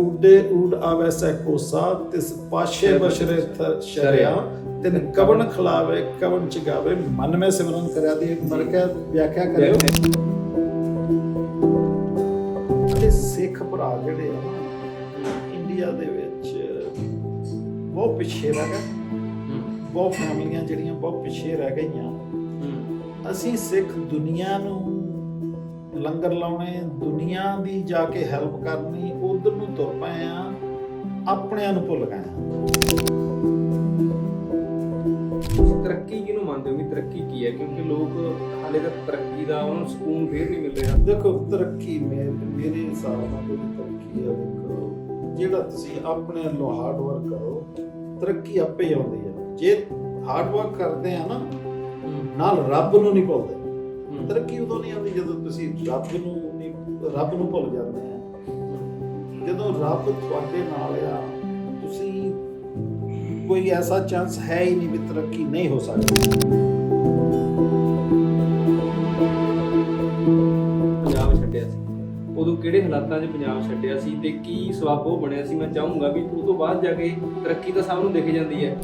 ਊਡੇ would ਆਵੈਸੈ ਕੋਸਾ ਤਿਸ ਪਾਸ਼ੇ ਬਸ਼ਰੇ ਸ਼ਰਿਆ ਤਿਨ ਕਵਨ ਖਲਾਵੇ ਕਵਨ ਚਗਾਵੇ ਮਨ ਮੈਂ ਸਿਮਰਨ ਕਰਿਆ ਦੀ ਮਰ ਕੇ ਵਿਆਖਿਆ ਕਰਿਓ। ਤੇ ਸਿੱਖ ਭਰਾ ਜਿਹੜੇ ਆ ਇੰਡੀਆ ਦੇ ਵਿੱਚ ਬਹੁਤ ਪਿੱਛੇ ਰਹਿ ਗਏ। ਬਹੁਤ ਫੈਮਲੀਆਂ ਜਿਹੜੀਆਂ ਬਹੁਤ ਪਿੱਛੇ ਰਹਿ ਗਈਆਂ। ਅਸੀਂ ਸਿੱਖ ਦੁਨੀਆ ਨੂੰ ਲੰਗਰ ਲਾਉਣੇ ਦੁਨੀਆ ਦੀ ਜਾ ਕੇ ਹੈਲਪ ਕਰਨੀ ਉਧਰ ਨੂੰ ਤੁਰ ਪਏ ਆ ਆਪਣਿਆਂ ਨੂੰ ਭੁੱਲ ਗਏ ਆ। ਤਰੱਕੀ ਕਿਹਨੂੰ ਮੰਨਦੇ ਹੋ? ਵੀ ਤਰੱਕੀ ਕੀ ਹੈ? ਕਿਉਂਕਿ ਲੋਕ ਹਾਲੇ ਤੱਕ ਤਰੱਕੀ ਦਾ ਉਹਨਾਂ ਨੂੰ ਸਕੂਨ ਫੇਰ ਨਹੀਂ ਮਿਲ ਰਿਹਾ। ਦੇਖੋ ਤਰੱਕੀ ਮੇਰੇ ਹਿਸਾਬ ਨਾਲ ਜਿਹੜੀ ਤਰੱਕੀ ਆ ਦੇਖੋ ਜਿਹੜਾ ਤੁਸੀਂ ਆਪਣੇ ਵੱਲੋਂ ਹਾਰਡ ਵਰਕ ਕਰੋ ਤਰੱਕੀ ਆਪੇ ਹੀ ਆਉਂਦੀ ਆ ਜੇ ਹਾਰਡ ਵਰਕ ਕਰਦੇ ਆ ਨਾ ਨਾਲ ਰੱਬ ਨੂੰ ਨਹੀਂ ਭੁੱਲਦੇ। ਤਰੱਕੀ ਉਦੋਂ ਨਹੀਂ ਆਉਂਦੀ ਜਦੋਂ ਤੁਸੀਂ ਰੱਬ ਨੂੰ ਨਹੀਂ ਰੱਬ ਨੂੰ ਭੁੱਲ ਜਾਂਦੇ ਆ। ਜਦੋਂ ਰੱਬ ਤੁਹਾਡੇ ਨਾਲ ਆ ਤੁਸੀਂ ਕੋਈ ਐਸਾ ਚਾਂਸ ਹੈ ਹੀ ਨਹੀਂ ਵੀ ਤਰੱਕੀ ਨਹੀਂ ਹੋ ਸਕਦੀ। ਪੰਜਾਬ ਛੱਡਿਆ ਸੀ। ਉਦੋਂ ਕਿਹੜੇ ਹਾਲਾਤਾਂ 'ਚ ਪੰਜਾਬ ਛੱਡਿਆ ਸੀ ਤੇ ਕੀ ਸਵਾਬ ਉਹ ਬਣਿਆ ਸੀ ਮੈਂ ਚਾਹੂੰਗਾ ਵੀ ਉਹ ਤੋਂ ਬਾਅਦ ਜਾ ਕੇ ਤਰੱਕੀ ਤਾਂ ਸਭ ਨੂੰ ਦਿਖ ਜਾਂਦੀ ਹੈ।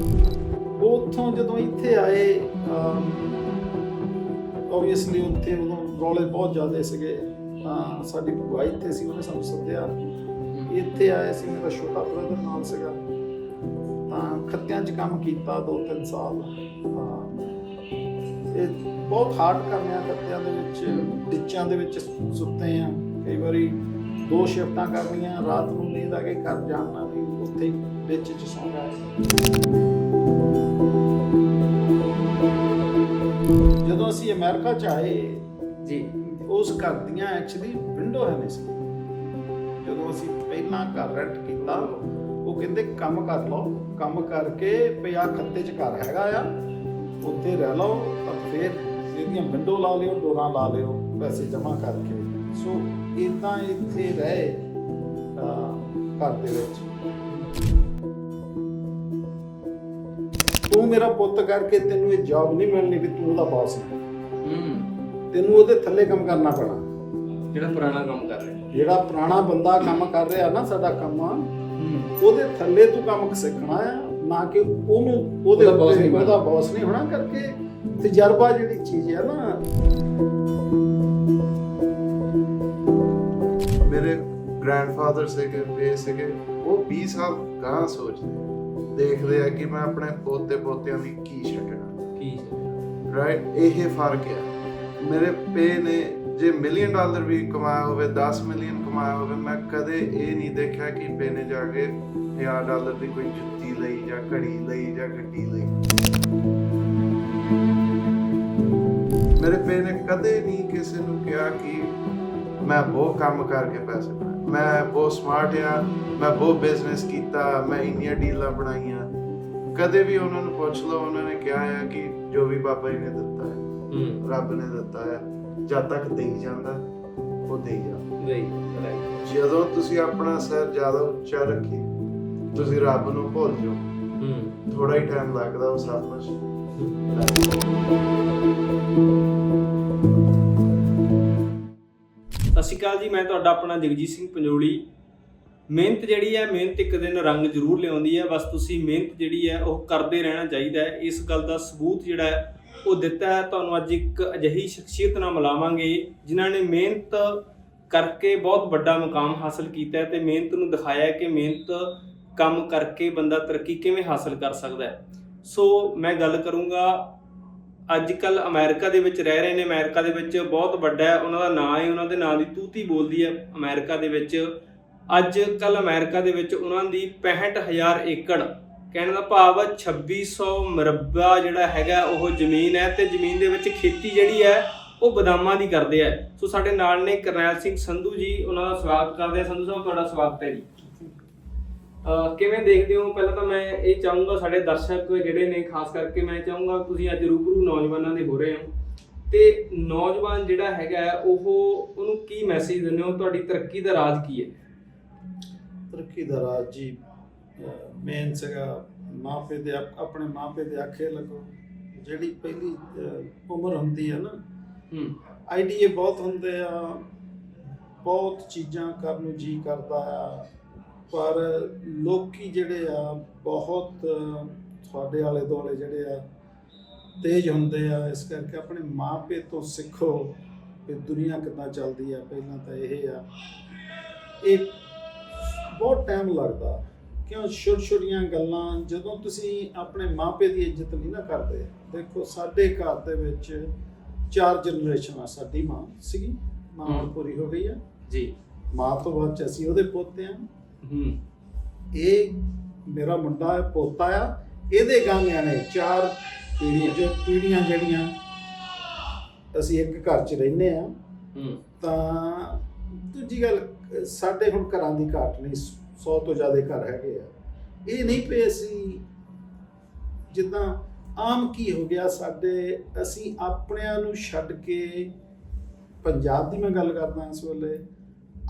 ਉੱਥੋਂ ਜਦੋਂ ਇੱਥੇ ਆਏ ਆਬਵੀਅਸਲੀ ਉੱਥੇ ਉਦੋਂ ਰੌਲੇ ਬਹੁਤ ਜ਼ਿਆਦਾ ਸੀਗੇ। ਤਾਂ ਸਾਡੀ ਭੂਆ ਇੱਥੇ ਸੀ, ਉਹਨੇ ਸਾਨੂੰ ਸੱਦਿਆ। ਇੱਥੇ ਆਇਆ ਸੀ ਮੇਰਾ ਛੋਟਾ ਬ੍ਰਦਰ ਨਾਲ ਸੀਗਾ। ਤਾਂ ਖੱਤਿਆਂ 'ਚ ਕੰਮ ਕੀਤਾ 2-3 ਸਾਲ। ਇਹ ਬਹੁਤ ਹਾਰਡ ਕੰਮ ਆ ਖੱਤਿਆਂ ਦੇ ਵਿੱਚ, ਡਿੱਚਾਂ ਦੇ ਵਿੱਚ ਸੁੱਤੇ ਆ। ਕਈ ਵਾਰੀ ਦੋ ਸ਼ਿਫਟਾਂ ਕਰਨੀਆਂ, ਰਾਤ ਨੂੰ ਨੀਂਦ ਆ ਕੇ ਘਰ ਜਾਣਾ ਵੀ ਉੱਥੇ ਹੀ ਵਿੱਚ ਚ ਸੌਂ ਜਦੋਂ ਅਸੀਂ ਅਮਰੀਕਾ ਚ ਆਏ ਜੀ। ਉਸ ਘਰ ਦੀਆਂ ਐਕਚੁਅਲੀ ਵਿੰਡੋ ਹੈ ਨਹੀਂ ਸੀ। ਜਦੋਂ ਅਸੀਂ ਪਹਿਲਾਂ ਘਰ ਰੈਂਟ ਕੀਤਾ ਉਹ ਕਹਿੰਦੇ ਕੰਮ ਕਰ ਲਓ। ਕੰਮ ਕਰਕੇ ਪਿਆ ਖੱਤੇ ਚ ਘਰ ਹੈਗਾ ਆ ਉੱਥੇ ਰਹਿ ਲਓ ਤਾਂ ਫਿਰ ਇਹਦੀਆਂ ਵਿੰਡੋ ਲਾ ਲਿਓ ਡੋਰਾਂ ਲਾ ਲਿਓ ਪੈਸੇ ਜਮ੍ਹਾਂ ਕਰਕੇ। ਸੋ ਇਦਾਂ ਇੱਥੇ ਰਹੇ ਘਰ ਦੇ ਵਿੱਚ। ਮੇਰਾ ਪੁੱਤ ਕਰਕੇ ਤੈਨੂੰ ਇਹ ਜੌਬ ਨਹੀਂ ਮਿਲਣੀ ਵੀ ਤੂੰ ਉਹਦਾ ਬਾਸ ਹੈ। ਹੂੰ। ਤੈਨੂੰ ਉਹਦੇ ਥੱਲੇ ਕੰਮ ਕਰਨਾ ਪੈਣਾ। ਜਿਹੜਾ ਪੁਰਾਣਾ ਕੰਮ ਕਰ ਰਿਹਾ। ਜਿਹੜਾ ਪੁਰਾਣਾ ਬੰਦਾ ਕੰਮ ਕਰ ਰਿਹਾ ਨਾ ਸਾਡਾ ਕੰਮ ਹੂੰ। ਉਹਦੇ ਥੱਲੇ ਤੂੰ ਕੰਮ ਸਿੱਖਣਾ ਆ ਨਾ ਕਿ ਉਹਨੂੰ ਉਹਦੇ ਉਹਦਾ boss ਉੱਤੇ ਨਹੀਂ। ਉਹਦਾ ਬੌਸ ਨਹੀਂ ਹੋਣਾ ਕਰਕੇ ਤਜਰਬਾ ਜਿਹੜੀ ਚੀਜ਼ ਹੈ ਨਾ। ਮੇਰੇ ਗ੍ਰੈਂਡਫਾਦਰ ਸੀਗੇ ਪੇ ਸੀਗੇ ਉਹ 20 ਸਾਲ ਗਾਂ ਸੋਚਦੇ। ਦੇਖਦੇ ਆ ਕਿ ਮੈਂ ਆਪਣੇ ਪੋਤੇ ਪੋਤਿਆਂ ਲਈ ਕੀ ਛੱਡਣਾ ਕੀ ਰਾਈਟ ਇਹ ਫ਼ਰਕ ਹੈ ਮੇਰੇ ਪੇ ਨੇ ਜੇ ਮਿਲੀਅਨ ਡਾਲਰ ਵੀ ਕਮਾਇਆ ਹੋਵੇ 10 ਮਿਲੀਅਨ ਕਮਾਇਆ ਹੋਵੇ ਮੈਂ ਕਦੇ ਇਹ ਨਹੀਂ ਦੇਖਿਆ ਕਿ ਪੇ ਨੇ ਜਾ ਕੇ 1000 ਡਾਲਰ ਦੀ ਕੋਈ ਜੁੱਤੀ ਲਈ ਜਾਂ ਘੜੀ ਲਈ ਜਾਂ ਗੱਡੀ ਲਈ। ਮੇਰੇ ਪੇ ਨੇ ਕਦੇ ਨਹੀਂ ਕਿਸੇ ਨੂੰ ਕਿਹਾ ਕਿ ਮੈਂ ਬਹੁਤ ਕੰਮ ਕਰਕੇ ਪੈਸੇ ਮੈਂ ਬਹੁਤ ਸਮਾਰਟ ਆ ਮੈਂ ਬਹੁਤ ਬਿਜ਼ਨਸ ਕੀਤਾ ਮੈਂ ਇੰਨੀਆਂ ਡੀਲਾਂ ਬਣਾਈਆਂ। ਕਦੇ ਵੀ ਉਹਨਾਂ ਨੂੰ ਪੁੱਛ ਲਓ ਉਹਨਾਂ ਨੇ ਕਿਹਾ ਹੈ ਕਿ ਜੋ ਵੀ ਬਾਬਾ ਜੀ ਨੇ ਦਿੱਤਾ ਹੈ ਰੱਬ ਨੇ ਦਿੱਤਾ ਹੈ ਜਦ ਤੱਕ ਦੇਈ ਜਾਂਦਾ ਉਹ ਦੇਈ ਜਾਂਦਾ। ਰਾਈਟ ਜਦੋਂ ਤੁਸੀਂ ਆਪਣਾ ਸਿਰ ਜ਼ਿਆਦਾ ਉੱਚਾ ਰੱਖੀ ਤੁਸੀਂ ਰੱਬ ਨੂੰ ਭੁੱਲ ਜਾਓ। ਥੋੜਾ ਹੀ ਟਾਈਮ ਲੱਗਦਾ ਉਹ ਸਭ ਕੁਝ ਅਕਾਲ ਜੀ, ਮੈਂ ਤੁਹਾਡਾ ਆਪਣਾ ਜਗਜੀਤ ਸਿੰਘ ਪੰਜੋਲੀ। ਮਿਹਨਤ ਜਿਹੜੀ ਹੈ, ਮਿਹਨਤ ਇੱਕ ਦਿਨ ਰੰਗ ਜ਼ਰੂਰ ਲਿਆਉਂਦੀ ਹੈ, ਬਸ ਤੁਸੀਂ ਮਿਹਨਤ ਜਿਹੜੀ ਹੈ, ਉਹ ਕਰਦੇ ਰਹਿਣਾ ਚਾਹੀਦਾ ਹੈ। ਇਸ ਗੱਲ ਦਾ ਸਬੂਤ ਜਿਹੜਾ ਹੈ, ਉਹ ਦਿੱਤਾ ਹੈ। ਤੁਹਾਨੂੰ ਅੱਜ ਇੱਕ ਅਜਿਹੀ ਸ਼ਖਸੀਅਤ ਨਾਲ ਮਿਲਾਵਾਂਗੇ, ਜਿਨ੍ਹਾਂ ਨੇ ਮਿਹਨਤ ਕਰਕੇ ਬਹੁਤ ਵੱਡਾ ਮੁਕਾਮ ਹਾਸਲ ਕੀਤਾ ਹੈ ਤੇ ਮਿਹਨਤ ਨੂੰ ਦਿਖਾਇਆ ਹੈ ਕਿ ਮਿਹਨਤ ਕੰਮ ਕਰਕੇ ਬੰਦਾ ਤਰੱਕੀ ਕਿਵੇਂ ਹਾਸਲ ਕਰ ਸਕਦਾ ਹੈ। ਸੋ ਮੈਂ ਗੱਲ ਕਰੂੰਗਾ ਅੱਜ ਕੱਲ ਅਮਰੀਕਾ ਦੇ ਵਿੱਚ ਰਹਿ ਰਹੇ ਨੇ, ਅਮਰੀਕਾ ਦੇ ਵਿੱਚ ਬਹੁਤ ਵੱਡਾ ਹੈ, ਉਹਨਾਂ ਦਾ ਨਾਂ ਹੈ ਉਹਨਾਂ ਦੇ ਨਾਂ ਦੀ ਤੂਤੀ ਬੋਲਦੀ ਹੈ ਅਮਰੀਕਾ ਦੇ ਵਿੱਚ। ਅੱਜ ਕੱਲ ਅਮਰੀਕਾ ਦੇ ਵਿੱਚ ਉਹਨਾਂ ਦੀ 65000 ਏਕੜ, ਕਹਿਣ ਦਾ ਭਾਵ ਹੈ 2600 ਮਰਬਾ ਜਿਹੜਾ ਹੈਗਾ ਉਹ ਜ਼ਮੀਨ ਹੈ ਤੇ ਜ਼ਮੀਨ ਦੇ ਵਿੱਚ ਖੇਤੀ ਜਿਹੜੀ ਹੈ ਉਹ ਬਦਾਮਾਂ ਦੀ ਕਰਦੇ ਆ। ਸੋ ਸਾਡੇ ਨਾਲ ਨੇ ਕਰਨੈਲ ਸਿੰਘ ਸੰਧੂ ਜੀ, ਉਹਨਾਂ ਦਾ ਸਵਾਗਤ ਕਰਦੇ ਆ। ਸੰਧੂ ਸਾਹਿਬ, ਤੁਹਾਡਾ ਸਵਾਗਤ ਹੈ ਜੀ। ਕਿਵੇਂ ਦੇਖਦੇ ਹੋ? ਪਹਿਲਾਂ ਤਾਂ ਮੈਂ ਇਹ ਚਾਹੂੰਗਾ ਸਾਡੇ ਦਰਸ਼ਕ ਜਿਹੜੇ ਨੇ ਖਾਸ ਕਰਕੇ ਮੈਂ ਚਾਹੂੰਗਾ ਤੁਸੀਂ ਅੱਜ ਰੂਬਰੂ ਨੌਜਵਾਨਾਂ ਦੇ ਹੋ ਰਹੇ ਹੋ। ਤੇ ਨੌਜਵਾਨ ਜਿਹੜਾ ਹੈਗਾ ਉਹ ਉਹਨੂੰ ਕੀ ਮੈਸੇਜ ਦਿੰਦੇ ਹੋ? ਤੁਹਾਡੀ ਤਰੱਕੀ ਦਾ ਰਾਜ ਕੀ ਹੈ? ਤਰੱਕੀ ਦਾ ਰਾਜ ਜੀ ਮੇਨ ਸੀਗਾ ਮਾਪੇ ਦੇ ਆਪ- ਆਪਣੇ ਮਾਪੇ ਦੇ ਆਖੇ ਲੱਗੋ। ਜਿਹੜੀ ਪਹਿਲੀ ਉਮਰ ਹੁੰਦੀ ਹੈ ਨਾ ਹੂੰ। ਆਈਡੀਏ ਬਹੁਤ ਹੁੰਦੇ ਆ ਬਹੁਤ ਚੀਜ਼ਾਂ ਕਰਨ ਨੂੰ ਜੀ ਕਰਦਾ ਆ। ਪਰ ਲੋਕੀ ਜਿਹੜੇ ਆ ਬਹੁਤ ਤੁਹਾਡੇ ਆਲੇ ਦੁਆਲੇ ਜਿਹੜੇ ਆ ਤੇਜ਼ ਹੁੰਦੇ ਆ। ਇਸ ਕਰਕੇ ਆਪਣੇ ਮਾਪੇ ਤੋਂ ਸਿੱਖੋ ਕਿ ਦੁਨੀਆ ਕਿੱਦਾਂ ਚੱਲਦੀ ਆ। ਪਹਿਲਾਂ ਤਾਂ ਇਹ ਆ। ਇਹ ਬਹੁਤ ਟਾਈਮ ਲੱਗਦਾ। ਕਿਉਂ? ਛੋਟੀ ਛੋਟੀਆਂ ਗੱਲਾਂ ਜਦੋਂ ਤੁਸੀਂ ਆਪਣੇ ਮਾਪੇ ਦੀ ਇੱਜ਼ਤ ਨਹੀਂ ਨਾ ਕਰਦੇ ਦੇਖੋ ਸਾਡੇ ਘਰ ਦੇ ਵਿੱਚ ਚਾਰ ਜਨਰੇਸ਼ਨਾਂ ਸਾਡੀ ਮਾਂ ਸੀਗੀ। ਮਾਂ। ਪੂਰੀ ਹੋ ਗਈ ਆ। ਜੀ। ਮਾਂ ਤੋਂ ਬਾਅਦ 'ਚ ਅਸੀਂ ਉਹਦੇ ਪੋਤੇ ਆ। ਹੂੰ। ਇਹ ਮੇਰਾ ਮੁੰਡਾ ਹੈ ਪੋਤਾ ਆ ਇਹਦੇ ਗਾਂ ਨਿਆਣੇ ਚਾਰ ਪੀੜ੍ਹੀਆਂ ਜੋ ਪੀੜ੍ਹੀਆਂ ਜਿਹੜੀਆਂ ਅਸੀਂ ਇੱਕ ਘਰ 'ਚ ਰਹਿੰਦੇ ਆ। ਹੂੰ। ਤਾਂ ਦੂਜੀ ਗੱਲ ਸਾਡੇ ਹੁਣ ਘਰਾਂ ਦੀ ਘਾਟ ਨਹੀਂ 100 ਤੋਂ ਜ਼ਿਆਦਾ ਘਰ ਹੈਗੇ ਆ। ਇਹ ਨਹੀਂ ਪਏ ਅਸੀਂ ਜਿੱਦਾਂ ਆਮ ਕੀ ਹੋ ਗਿਆ ਸਾਡੇ ਅਸੀਂ ਆਪਣਿਆਂ ਨੂੰ ਛੱਡ ਕੇ ਪੰਜਾਬ ਦੀ ਮੈਂ ਗੱਲ ਕਰਦਾ ਇਸ ਵੇਲੇ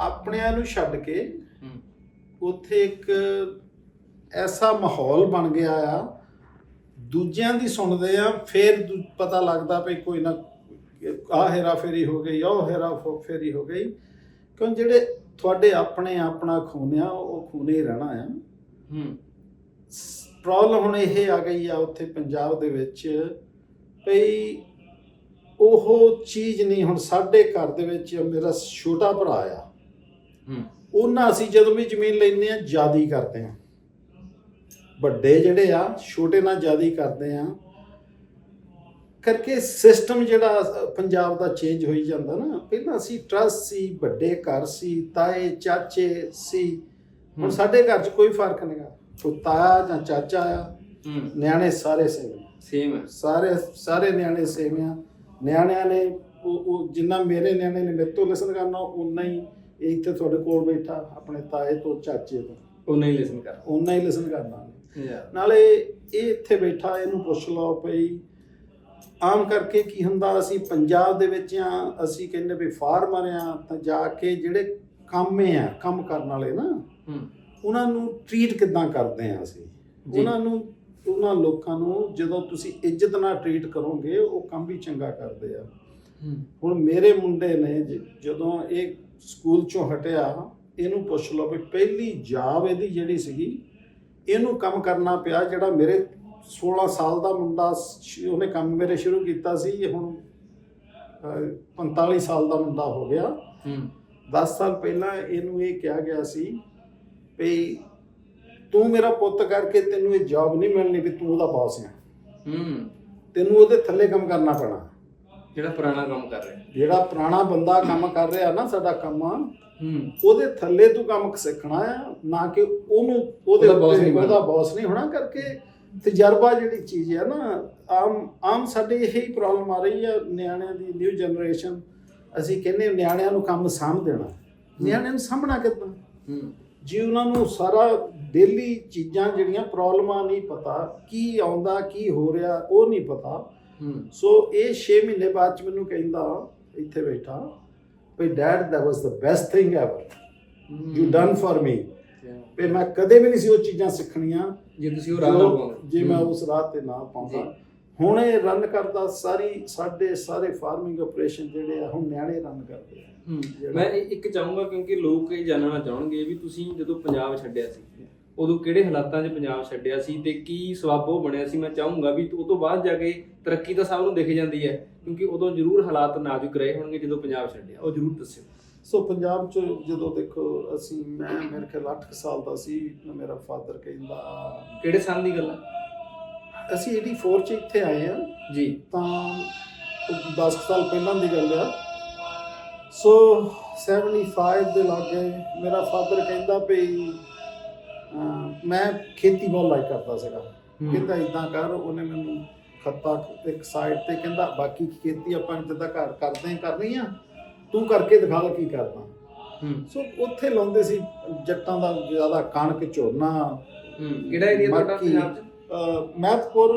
ਆਪਣਿਆਂ ਨੂੰ ਛੱਡ ਕੇ ਉੱਥੇ ਇੱਕ ਐਸਾ ਮਾਹੌਲ ਬਣ ਗਿਆ ਆ ਦੂਜਿਆਂ ਦੀ ਸੁਣਦੇ ਆ ਫਿਰ ਪਤਾ ਲੱਗਦਾ ਵੀ ਕੋਈ ਨਾ ਆ ਹੇਰਾ ਫੇਰੀ ਹੋ ਗਈ ਉਹ ਹੇਰਾ ਫੇਰੀ ਹੋ ਗਈ। ਕਿਉਂ ਜਿਹੜੇ ਤੁਹਾਡੇ ਆਪਣੇ ਆਪਣਾ ਖੂਨ ਆ ਉਹ ਖੂਨੇ ਹੀ ਰਹਿਣਾ ਆ। ਹੂੰ। ਪ੍ਰੋਬਲਮ ਹੁਣ ਇਹ ਆ ਗਈ ਆ ਉੱਥੇ ਪੰਜਾਬ ਦੇ ਵਿੱਚ ਭਈ ਉਹ ਚੀਜ਼ ਨਹੀਂ ਹੁਣ ਸਾਡੇ ਘਰ ਦੇ ਵਿੱਚ ਮੇਰਾ ਛੋਟਾ ਭਰਾ ਆ। ਹੂੰ। ਉਹਨਾਂ ਅਸੀਂ ਜਦੋਂ ਵੀ ਜ਼ਮੀਨ ਲੈਂਦੇ ਆ ਜਿਆਦੀ ਕਰਦੇ ਆ ਵੱਡੇ ਜਿਹੜੇ ਆ ਛੋਟੇ ਨਾਲ ਜਿਆਦੀ ਕਰਦੇ ਆ ਕਰਕੇ ਸਿਸਟਮ ਜਿਹੜਾ ਪੰਜਾਬ ਦਾ ਚੇਂਜ ਹੋਈ ਜਾਂਦਾ ਨਾ ਪਹਿਲਾਂ ਅਸੀਂ ਟਰਸਟ ਸੀ ਵੱਡੇ ਘਰ ਸੀ ਤਾਏ ਚਾਚੇ ਸੀ। ਹੁਣ। ਸਾਡੇ ਘਰ 'ਚ ਕੋਈ ਫ਼ਰਕ ਨਹੀਂਗਾ ਕੋਈ ਤਾਇਆ ਜਾਂ ਚਾਚਾ ਆ ਨਿਆਣੇ ਸਾਰੇ ਸੇਮ ਸੇਮ ਸਾਰੇ ਸਾਰੇ ਨਿਆਣੇ ਸੇਮ ਆ। ਨਿਆਣਿਆਂ ਨੇ ਉਹ ਉਹ ਜਿੰਨਾ ਮੇਰੇ ਨਿਆਣੇ ਨੇ ਮੇਰੇ ਤੋਂ ਲਿਸਨ ਕਰਨਾ ਉਨਾ ਹੀ ਇਹ ਇੱਥੇ ਤੁਹਾਡੇ ਕੋਲ ਬੈਠਾ ਆਪਣੇ ਤਾਏ ਤੋਂ ਚਾਚੇ ਤੋਂ। ਉਹ ਨਹੀਂ ਲਿਸਨ ਕਰ ਉਨਾ ਹੀ ਲਿਸਨ ਕਰਨਾ। ਨਾਲੇ ਇਹ ਇੱਥੇ ਬੈਠਾ ਇਹਨੂੰ ਪੁੱਛ ਲਓ ਭਈ ਆਮ ਕਰਕੇ ਕੀ ਹੁੰਦਾ ਅਸੀਂ ਪੰਜਾਬ ਦੇ ਵਿੱਚ ਆ ਅਸੀਂ ਕਹਿੰਦੇ ਵੀ ਫਾਰਮਰ ਆ ਤਾਂ ਜਾ ਕੇ ਜਿਹੜੇ ਕਾਮੇ ਆ ਕੰਮ ਕਰਨ ਵਾਲੇ ਨਾ ਹੂੰ। ਉਹਨਾਂ ਨੂੰ ਟਰੀਟ ਕਿੱਦਾਂ ਕਰਦੇ ਆ ਅਸੀਂ। ਉਹਨਾਂ ਨੂੰ ਉਹਨਾਂ ਲੋਕਾਂ ਨੂੰ ਜਦੋਂ ਤੁਸੀਂ ਇੱਜ਼ਤ ਨਾਲ ਟਰੀਟ ਕਰੋਗੇ ਉਹ ਕੰਮ ਵੀ ਚੰਗਾ ਕਰਦੇ ਆ। ਹੂੰ। ਹੁਣ ਮੇਰੇ ਮੁੰਡੇ ਨੇ ਜਦੋਂ ਇਹ ਸਕੂਲ ਚੋਂ ਹਟਿਆ ਇਹਨੂੰ ਪੁੱਛ ਲਓ ਵੀ ਪਹਿਲੀ ਜਾਬ ਇਹਦੀ ਜਿਹੜੀ ਸੀਗੀ ਇਹਨੂੰ ਕੰਮ ਕਰਨਾ ਪਿਆ ਜਿਹੜਾ ਮੇਰੇ 16 ਸਾਲ ਦਾ ਮੁੰਡਾ ਉਹਨੇ ਕੰਮ ਮੇਰੇ ਸ਼ੁਰੂ ਕੀਤਾ ਸੀ ਇਹ ਹੁਣ ਅਹ, 45 ਸਾਲ ਦਾ ਮੁੰਡਾ ਹੋ ਗਿਆ। ਹੂੰ। 10 ਸਾਲ ਪਹਿਲਾਂ ਇਹਨੂੰ ਇਹ ਕਿਹਾ ਗਿਆ ਸੀ ਵੀ ਤੂੰ ਮੇਰਾ ਪੁੱਤ ਕਰਕੇ ਤੈਨੂੰ ਇਹ ਜੌਬ ਨਹੀਂ ਮਿਲਣੀ ਵੀ ਤੂੰ ਉਹਦਾ ਬੌਸ ਹੈ ਹੂੰ। ਤੈਨੂੰ ਉਹਦੇ ਥੱਲੇ ਕੰਮ ਕਰਨਾ ਪੈਣਾ। ਜਿਹੜਾ ਪੁਰਾਣਾ ਕੰਮ ਕਰ ਰਿਹਾ। ਜਿਹੜਾ ਪੁਰਾਣਾ ਬੰਦਾ ਕੰਮ ਕਰ ਰਿਹਾ ਨਾ ਸਾਡਾ ਕੰਮ ਹੂੰ। ਉਹਦੇ ਥੱਲੇ ਤੂੰ ਕੰਮ ਸਿੱਖਣਾ ਆ ਨਾ ਕਿ ਉਹਨੂੰ ਉਹਦੇ ਉੱਤੇ। ਉਹਦਾ ਬੌਸ ਨਹੀਂ ਹੋਣਾ ਕਰਕੇ ਤਜਰਬਾ ਜਿਹੜੀ ਚੀਜ਼ ਹੈ ਨਾ ਆਮ ਆਮ ਸਾਡੇ ਇਹੀ ਪ੍ਰੋਬਲਮ ਆ ਰਹੀ ਆ ਨਿਆਣਿਆਂ ਦੀ ਨਿਊ ਜਨਰੇਸ਼ਨ ਅਸੀਂ ਕਹਿੰਦੇ ਨਿਆਣਿਆਂ ਨੂੰ ਕੰਮ ਸਾਂਭ ਦੇਣਾ। ਨਿਆਣਿਆਂ ਨੂੰ ਸਾਂਭਣਾ ਕਿੱਦਾਂ? ਹੂੰ। ਜੀ ਉਹਨਾਂ ਨੂੰ ਸਾਰਾ ਡੇਲੀ ਚੀਜ਼ਾਂ ਜਿਹੜੀਆਂ ਪ੍ਰੋਬਲਮਾਂ ਨਹੀਂ ਪਤਾ ਕੀ ਆਉਂਦਾ ਕੀ ਹੋ ਰਿਹਾ ਉਹ ਨਹੀਂ ਪਤਾ। ਹੂੰ ਸੋ ਇਹ 6 ਮਹੀਨੇ ਬਾਅਦ ਚ ਮੈਨੂੰ ਕਹਿੰਦਾ ਇੱਥੇ ਬੈਠਾ ਵੀ dad that was the best thing ever. you done for me. ਵੀ ਮੈਂ ਕਦੇ ਵੀ ਨਹੀਂ ਸੀ ਉਹ ਚੀਜ਼ਾਂ ਸਿੱਖਣੀਆਂ। ਜੇ ਤੁਸੀਂ ਉਹ ਰਾਹ ਨਾ ਪਾਉਂਦੇ। ਜੇ ਮੈਂ। ਉਸ ਰਾਹ ਤੇ ਨਾ ਪਾਉਂਦਾ। ਹੁਣ ਇਹ ਰਨ ਕਰਦਾ ਸਾਰੀ ਸਾਡੇ ਸਾਰੇ ਫਾਰਮਿੰਗ ਆਪਰੇਸ਼ਨ ਜਿਹੜੇ ਆ ਹੁਣ ਨਿਆਣੇ ਰਨ ਕਰਦੇ ਆ। ਮੈਂ ਇੱਕ ਚਾਹੂੰਗਾ ਕਿਉਂਕਿ ਲੋਕ ਇਹ ਜਾਣਨਾ ਚਾਹਣਗੇ ਵੀ ਤੁਸੀਂ ਜਦੋਂ ਪੰਜਾਬ ਛੱਡਿਆ ਸੀ। ਉਦੋਂ ਕਿਹੜੇ ਹਾਲਾਤਾਂ 'ਚ ਪੰਜਾਬ ਛੱਡਿਆ ਸੀ ਤੇ ਕੀ ਸਵਾਬ ਉਹ ਬਣਿਆ ਸੀ? ਮੈਂ ਚਾਹੂੰਗਾ ਵੀ ਉਹ ਤੋਂ ਬਾਅਦ ਜਾ ਕੇ ਤਰੱਕੀ ਤਾਂ ਸਭ ਨੂੰ ਦਿਖ ਜਾਂਦੀ ਹੈ ਕਿਉਂਕਿ ਉਦੋਂ ਜ਼ਰੂਰ ਹਾਲਾਤ ਨਾਜ਼ੁਕ ਰਹੇ ਹੋਣਗੇ ਜਦੋਂ ਪੰਜਾਬ ਛੱਡਿਆ। ਉਹ ਜ਼ਰੂਰ ਦੱਸਿਓ। ਸੋ ਪੰਜਾਬ ਚ ਜਦੋਂ ਦੇਖੋ ਅਸੀਂ ਮੈਂ ਮੇਰੇ ਖਿਆਲ 8 ਸਾਲ ਦਾ ਸੀ ਮੇਰਾ ਫਾਦਰ ਕਹਿੰਦਾ ਕਿਹੜੇ ਸਾਲ ਦੀ ਗੱਲ ਹੈ? ਅਸੀਂ 84 ਚ ਇੱਥੇ ਆਏ ਆ ਜੀ। ਤਾਂ 10 ਸਾਲ ਪਹਿਲਾਂ ਦੀ ਗੱਲ ਆ ਸੋ 75 ਦੇ ਲਾਗੇ ਮੇਰਾ ਫਾਦਰ ਕਹਿੰਦਾ ਵੀ ਮੈਂ ਖੇਤੀ ਬਹੁਤ ਲਾਈਕ ਕਰਦਾ ਸੀਗਾ। ਕਹਿੰਦਾ ਇਦਾਂ ਕਰ ਉਹਨੇ ਮੈਨੂੰ ਖੱਤਾ ਇੱਕ ਸਾਈਡ ਤੇ ਕਹਿੰਦਾ ਬਾਕੀ ਖੇਤੀ ਆਪਾਂ ਜਿੱਦਾਂ ਘਰ ਕਰਦੇ ਕਰਨੀ ਆ ਤੂੰ ਕਰਕੇ ਦਿਖਾ ਲੈ ਕੀ ਕਰਦਾ ਸੋ ਉੱਥੇ ਲਾਉਂਦੇ ਸੀ ਜੱਟਾਂ ਦਾ ਜ਼ਿਆਦਾ ਕਣਕ ਝੋਨਾ ਕਿਹੜਾ ਏਰੀਆ ਤੁਹਾਡਾ ਪੰਜਾਬ 'ਚ? ਮਹਿਤਪੁਰ